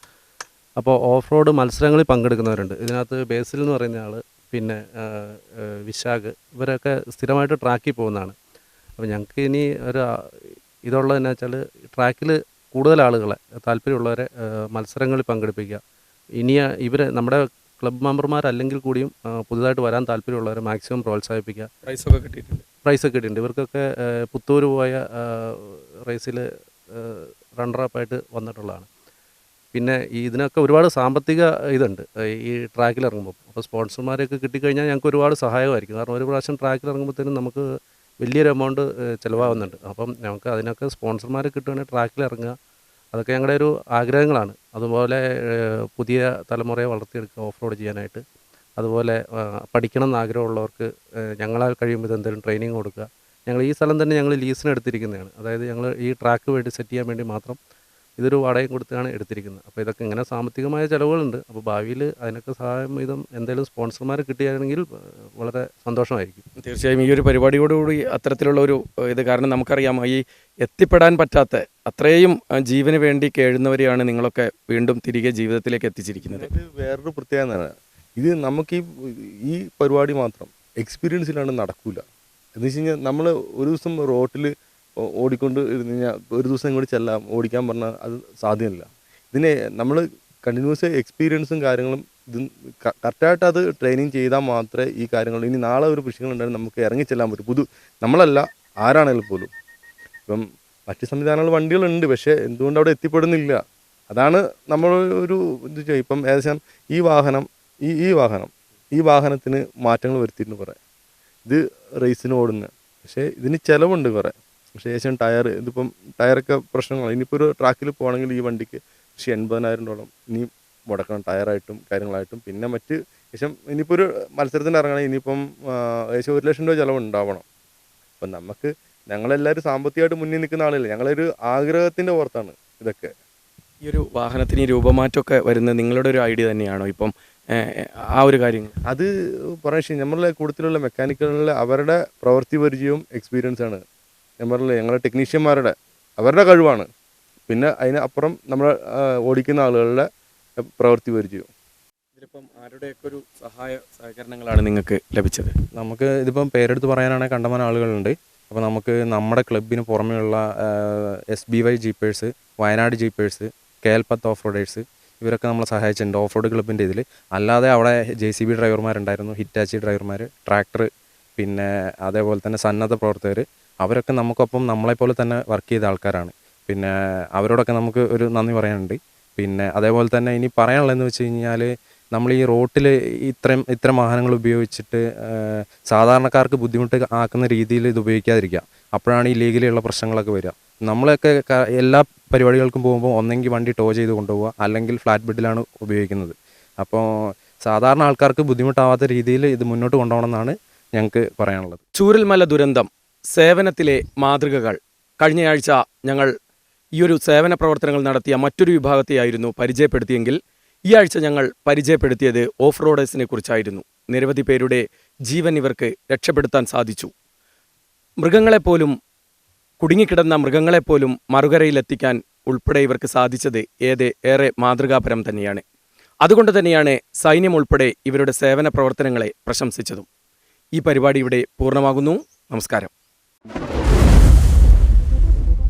അപ്പോൾ ഓഫ് റോഡ് മത്സരങ്ങളിൽ പങ്കെടുക്കുന്നവരുണ്ട്. ഇതിനകത്ത് ബേസിൽ എന്ന് പറയുന്ന ആൾ പിന്നെ വിശാഖ് ഇവരൊക്കെ സ്ഥിരമായിട്ട് ട്രാക്കിൽ പോകുന്നതാണ്. അപ്പോൾ ഞങ്ങൾക്ക് ഇനി ഒരു ഇതുള്ളതെന്ന് വെച്ചാൽ ട്രാക്കിൽ കൂടുതൽ ആളുകളെ താല്പര്യമുള്ളവരെ മത്സരങ്ങളിൽ പങ്കെടുപ്പിക്കുക. ഇനി ഇവർ നമ്മുടെ ക്ലബ് മെമ്പർമാരല്ലെങ്കിൽ കൂടിയും പുതുതായിട്ട് വരാൻ താല്പര്യമുള്ളവരെ മാക്സിമം പ്രോത്സാഹിപ്പിക്കുക.
പ്രൈസൊക്കെ കിട്ടിയിട്ടുണ്ട്.
പ്രൈസ് ഒക്കെ കിട്ടിയിട്ടുണ്ട്. ഇവർക്കൊക്കെ പുത്തൂർ പോയ റേസിൽ റണ്ണറപ്പായിട്ട് വന്നിട്ടുള്ളതാണ്. പിന്നെ ഈ ഇതിനൊക്കെ ഒരുപാട് സാമ്പത്തിക ഇതുണ്ട്. ഈ ട്രാക്കിൽ ഇറങ്ങുമ്പോൾ. അപ്പോൾ സ്പോൺസർമാരെയൊക്കെ കിട്ടിക്കഴിഞ്ഞാൽ ഞങ്ങൾക്ക് ഒരുപാട് സഹായമായിരിക്കും. കാരണം ഒരു പ്രാവശ്യം ട്രാക്കിൽ ഇറങ്ങുമ്പോഴത്തേനും നമുക്ക് വലിയൊരു എമൗണ്ട് ചിലവാകുന്നുണ്ട്. അപ്പം ഞങ്ങൾക്ക് അതിനൊക്കെ സ്പോൺസർമാരെ കിട്ടുകയാണെങ്കിൽ ട്രാക്കിൽ ഇറങ്ങുക അതൊക്കെ ഞങ്ങളുടെ ഒരു ആഗ്രഹങ്ങളാണ്. അതുപോലെ പുതിയ തലമുറയെ വളർത്തിയെടുക്കുക ഓഫ് റോഡ് ചെയ്യാനായിട്ട്. അതുപോലെ പഠിക്കണം എന്ന് ആഗ്രഹമുള്ളവർക്ക് ഏഹ് ഞങ്ങളാൽ കഴിയുമ്പോൾ ഇത് എന്തെങ്കിലും ട്രെയിനിങ് കൊടുക്കുക. ഞങ്ങൾ ഈ സ്ഥലം തന്നെ ഞങ്ങൾ ലീസിന് എടുത്തിരിക്കുന്നതാണ്. അതായത് ഞങ്ങൾ ഈ ട്രാക്ക് വേണ്ടി സെറ്റ് ചെയ്യാൻ വേണ്ടി മാത്രം ഇതൊരു വാടകയും കൊടുത്താണ് എടുത്തിരിക്കുന്നത്. അപ്പോൾ ഇതൊക്കെ ഇങ്ങനെ സാമ്പത്തികമായ ചിലവുകളുണ്ട്. അപ്പോൾ ഭാവിയിൽ അതിനൊക്കെ സഹായം വിധം എന്തെങ്കിലും സ്പോൺസർമാർ കിട്ടുകയാണെങ്കിൽ വളരെ സന്തോഷമായിരിക്കും.
തീർച്ചയായും ഈ ഒരു പരിപാടിയോടുകൂടി അത്തരത്തിലുള്ള ഒരു ഇത് കാരണം നമുക്കറിയാം. ഈ എത്തിപ്പെടാൻ പറ്റാത്ത അത്രയും ജീവന് വേണ്ടി കേഴുന്നവരെയാണ് നിങ്ങളൊക്കെ വീണ്ടും തിരികെ ജീവിതത്തിലേക്ക് എത്തിച്ചിരിക്കുന്നത്.
ഇത് വേറൊരു പ്രത്യേകത ഇത് നമുക്ക് ഈ ഈ പരിപാടി മാത്രം എക്സ്പീരിയൻസിലാണ് നടക്കൂല. എന്ന് വെച്ച് കഴിഞ്ഞാൽ നമ്മൾ ഒരു ദിവസം റോട്ടിൽ ഓടിക്കൊണ്ട് ഇരുന്ന് കഴിഞ്ഞാൽ ഒരു ദിവസം ഇങ്ങോട്ട് ചെല്ലാം ഓടിക്കാൻ പറഞ്ഞാൽ അത് സാധ്യമല്ല. ഇതിനെ നമ്മൾ കണ്ടിന്യൂസ് എക്സ്പീരിയൻസും കാര്യങ്ങളും ഇത് കറക്റ്റായിട്ട് അത് ട്രെയിനിങ് ചെയ്താൽ മാത്രമേ ഈ കാര്യങ്ങൾ ഇനി നാളെ ഒരു പ്രശ്നങ്ങളുണ്ടെങ്കിൽ നമുക്ക് ഇറങ്ങി ചെല്ലാൻ പറ്റും. പുതു നമ്മളല്ല ആരാണെങ്കിലും പോലും. ഇപ്പം മറ്റ് സംവിധാനങ്ങൾ വണ്ടികളുണ്ട് പക്ഷേ എന്തുകൊണ്ട് അവിടെ എത്തിപ്പെടുന്നില്ല? അതാണ് നമ്മൾ ഒരു ഇത് ചെയ്യും ഇപ്പം ഏകദേശം ഈ വാഹനം ഈ ഈ വാഹനം ഈ വാഹനത്തിന് മാറ്റങ്ങൾ വരുത്തിയിട്ടുണ്ട് കുറേ. ഇത് റേസിന് ഓടുന്ന പക്ഷേ ഇതിന് ചിലവുണ്ട് കുറേ. പക്ഷേ ഏകദേശം ടയർ ഇതിപ്പം ടയറൊക്കെ പ്രശ്നങ്ങളാണ്. ഇനിയിപ്പോൾ ഒരു ട്രാക്കിൽ പോകണമെങ്കിൽ ഈ വണ്ടിക്ക് പക്ഷേ എൺപതിനായിരം ഡോളം ഇനി മുടക്കണം ടയറായിട്ടും കാര്യങ്ങളായിട്ടും. പിന്നെ മറ്റ് ഏകദേശം ഇനിയിപ്പോൾ ഒരു മത്സരത്തിന് ഇറങ്ങണമെങ്കിൽ ഇനിയിപ്പം ഏകദേശം ഒരു ലക്ഷം രൂപ ചിലവുണ്ടാവണം. അപ്പം നമുക്ക് ഞങ്ങളെല്ലാവരും സാമ്പത്തികമായിട്ട് മുന്നിൽ നിൽക്കുന്ന ആളില്ല? ഞങ്ങളൊരു ആഗ്രഹത്തിന്റെ പുറത്താണ് ഇതൊക്കെ.
ഈ ഒരു വാഹനത്തിന് ഈ രൂപമാറ്റമൊക്കെ വരുന്നത് നിങ്ങളുടെ ഒരു ഐഡിയ തന്നെയാണോ? ഇപ്പം ആ ഒരു കാര്യം
അത് പറയാൻ നമ്മളെ കൂടുതലുള്ള മെക്കാനിക്കുകളിലെ അവരുടെ പ്രവൃത്തി പരിചയവും എക്സ്പീരിയൻസ് ആണ്. ഞാൻ പറഞ്ഞില്ലേ ഞങ്ങളുടെ ടെക്നീഷ്യന്മാരുടെ അവരുടെ കഴിവാണ്. പിന്നെ അതിനപ്പുറം നമ്മൾ ഓടിക്കുന്ന ആളുകളുടെ പ്രവൃത്തി പരിചയവും.
ഇതിലിപ്പം ആരുടെയൊക്കെ ഒരു സഹായ സഹകരണങ്ങളാണ് നിങ്ങൾക്ക് ലഭിച്ചത്?
നമുക്ക് ഇതിപ്പം പേരെടുത്ത് പറയാനാണെങ്കിൽ കണ്ടമാനം ആളുകളുണ്ട്. അപ്പോൾ നമുക്ക് നമ്മുടെ ക്ലബിന് പുറമെയുള്ള S B Y jeepers Wayanad jeepers കേൽപ്പത്ത് off roaders ഇവരൊക്കെ നമ്മളെ സഹായിച്ചിട്ടുണ്ട്. ഓഫ് റോഡ് ക്ലബിന്റെ ഇതിൽ അല്ലാതെ അവിടെ ജെ സി ബി ഡ്രൈവർമാരുണ്ടായിരുന്നു ഹിറ്റാച്ചി ഡ്രൈവർമാർ ട്രാക്ടർ പിന്നെ അതേപോലെ തന്നെ സന്നദ്ധ പ്രവർത്തകർ അവരൊക്കെ നമുക്കൊപ്പം നമ്മളെപ്പോലെ തന്നെ വർക്ക് ചെയ്ത ആൾക്കാരാണ്. പിന്നെ അവരോടൊക്കെ നമുക്ക് ഒരു നന്ദി പറയാനുണ്ട്. പിന്നെ അതേപോലെ തന്നെ ഇനി പറയാനുള്ളതെന്ന് വെച്ച് കഴിഞ്ഞാൽ നമ്മൾ ഈ റോട്ടിൽ ഇത്രയും ഇത്തരം വാഹനങ്ങൾ ഉപയോഗിച്ചിട്ട് സാധാരണക്കാർക്ക് ബുദ്ധിമുട്ട് ആക്കുന്ന രീതിയിൽ ഇത് ഉപയോഗിക്കാതിരിക്കുക. അപ്പോഴാണ് ഈ ലീഗിലുള്ള പ്രശ്നങ്ങളൊക്കെ വരിക. നമ്മളൊക്കെ എല്ലാ പരിപാടികൾക്കും പോകുമ്പോൾ ഒന്നെങ്കിൽ വണ്ടി ടോ ചെയ്ത് കൊണ്ടുപോവുക അല്ലെങ്കിൽ ഫ്ലാറ്റ് ബെഡിലാണ് ഉപയോഗിക്കുന്നത്. അപ്പോൾ സാധാരണ ആൾക്കാർക്ക് ബുദ്ധിമുട്ടാവാത്ത രീതിയിൽ ഇത് മുന്നോട്ട് കൊണ്ടുപോകണമെന്നാണ് ഞങ്ങൾക്ക് പറയാനുള്ളത്.
ചൂരൽമല ദുരന്തം സേവനത്തിലെ മാതൃകകൾ. കഴിഞ്ഞയാഴ്ച ഞങ്ങൾ ഈ ഒരു സേവന പ്രവർത്തനങ്ങൾ നടത്തിയ മറ്റൊരു വിഭാഗത്തെയായിരുന്നു പരിചയപ്പെടുത്തിയെങ്കിൽ ഈ ആഴ്ച ഞങ്ങൾ പരിചയപ്പെടുത്തിയത് ഓഫ് റോഡേഴ്സിനെ കുറിച്ചായിരുന്നു. നിരവധി പേരുടെ ജീവൻ ഇവർക്ക് രക്ഷപ്പെടുത്താൻ സാധിച്ചു. മൃഗങ്ങളെപ്പോലും കുടുങ്ങിക്കിടന്ന മൃഗങ്ങളെപ്പോലും മറുകരയിലെത്തിക്കാൻ ഉൾപ്പെടെ ഇവർക്ക് സാധിച്ചത് ഏത് ഏറെ മാതൃകാപരം തന്നെയാണ്. അതുകൊണ്ട് തന്നെയാണ് സൈന്യം ഉൾപ്പെടെ ഇവരുടെ സേവന പ്രവർത്തനങ്ങളെ പ്രശംസിച്ചതും. ഈ പരിപാടി ഇവിടെ പൂർണമാകുന്നു. നമസ്കാരം.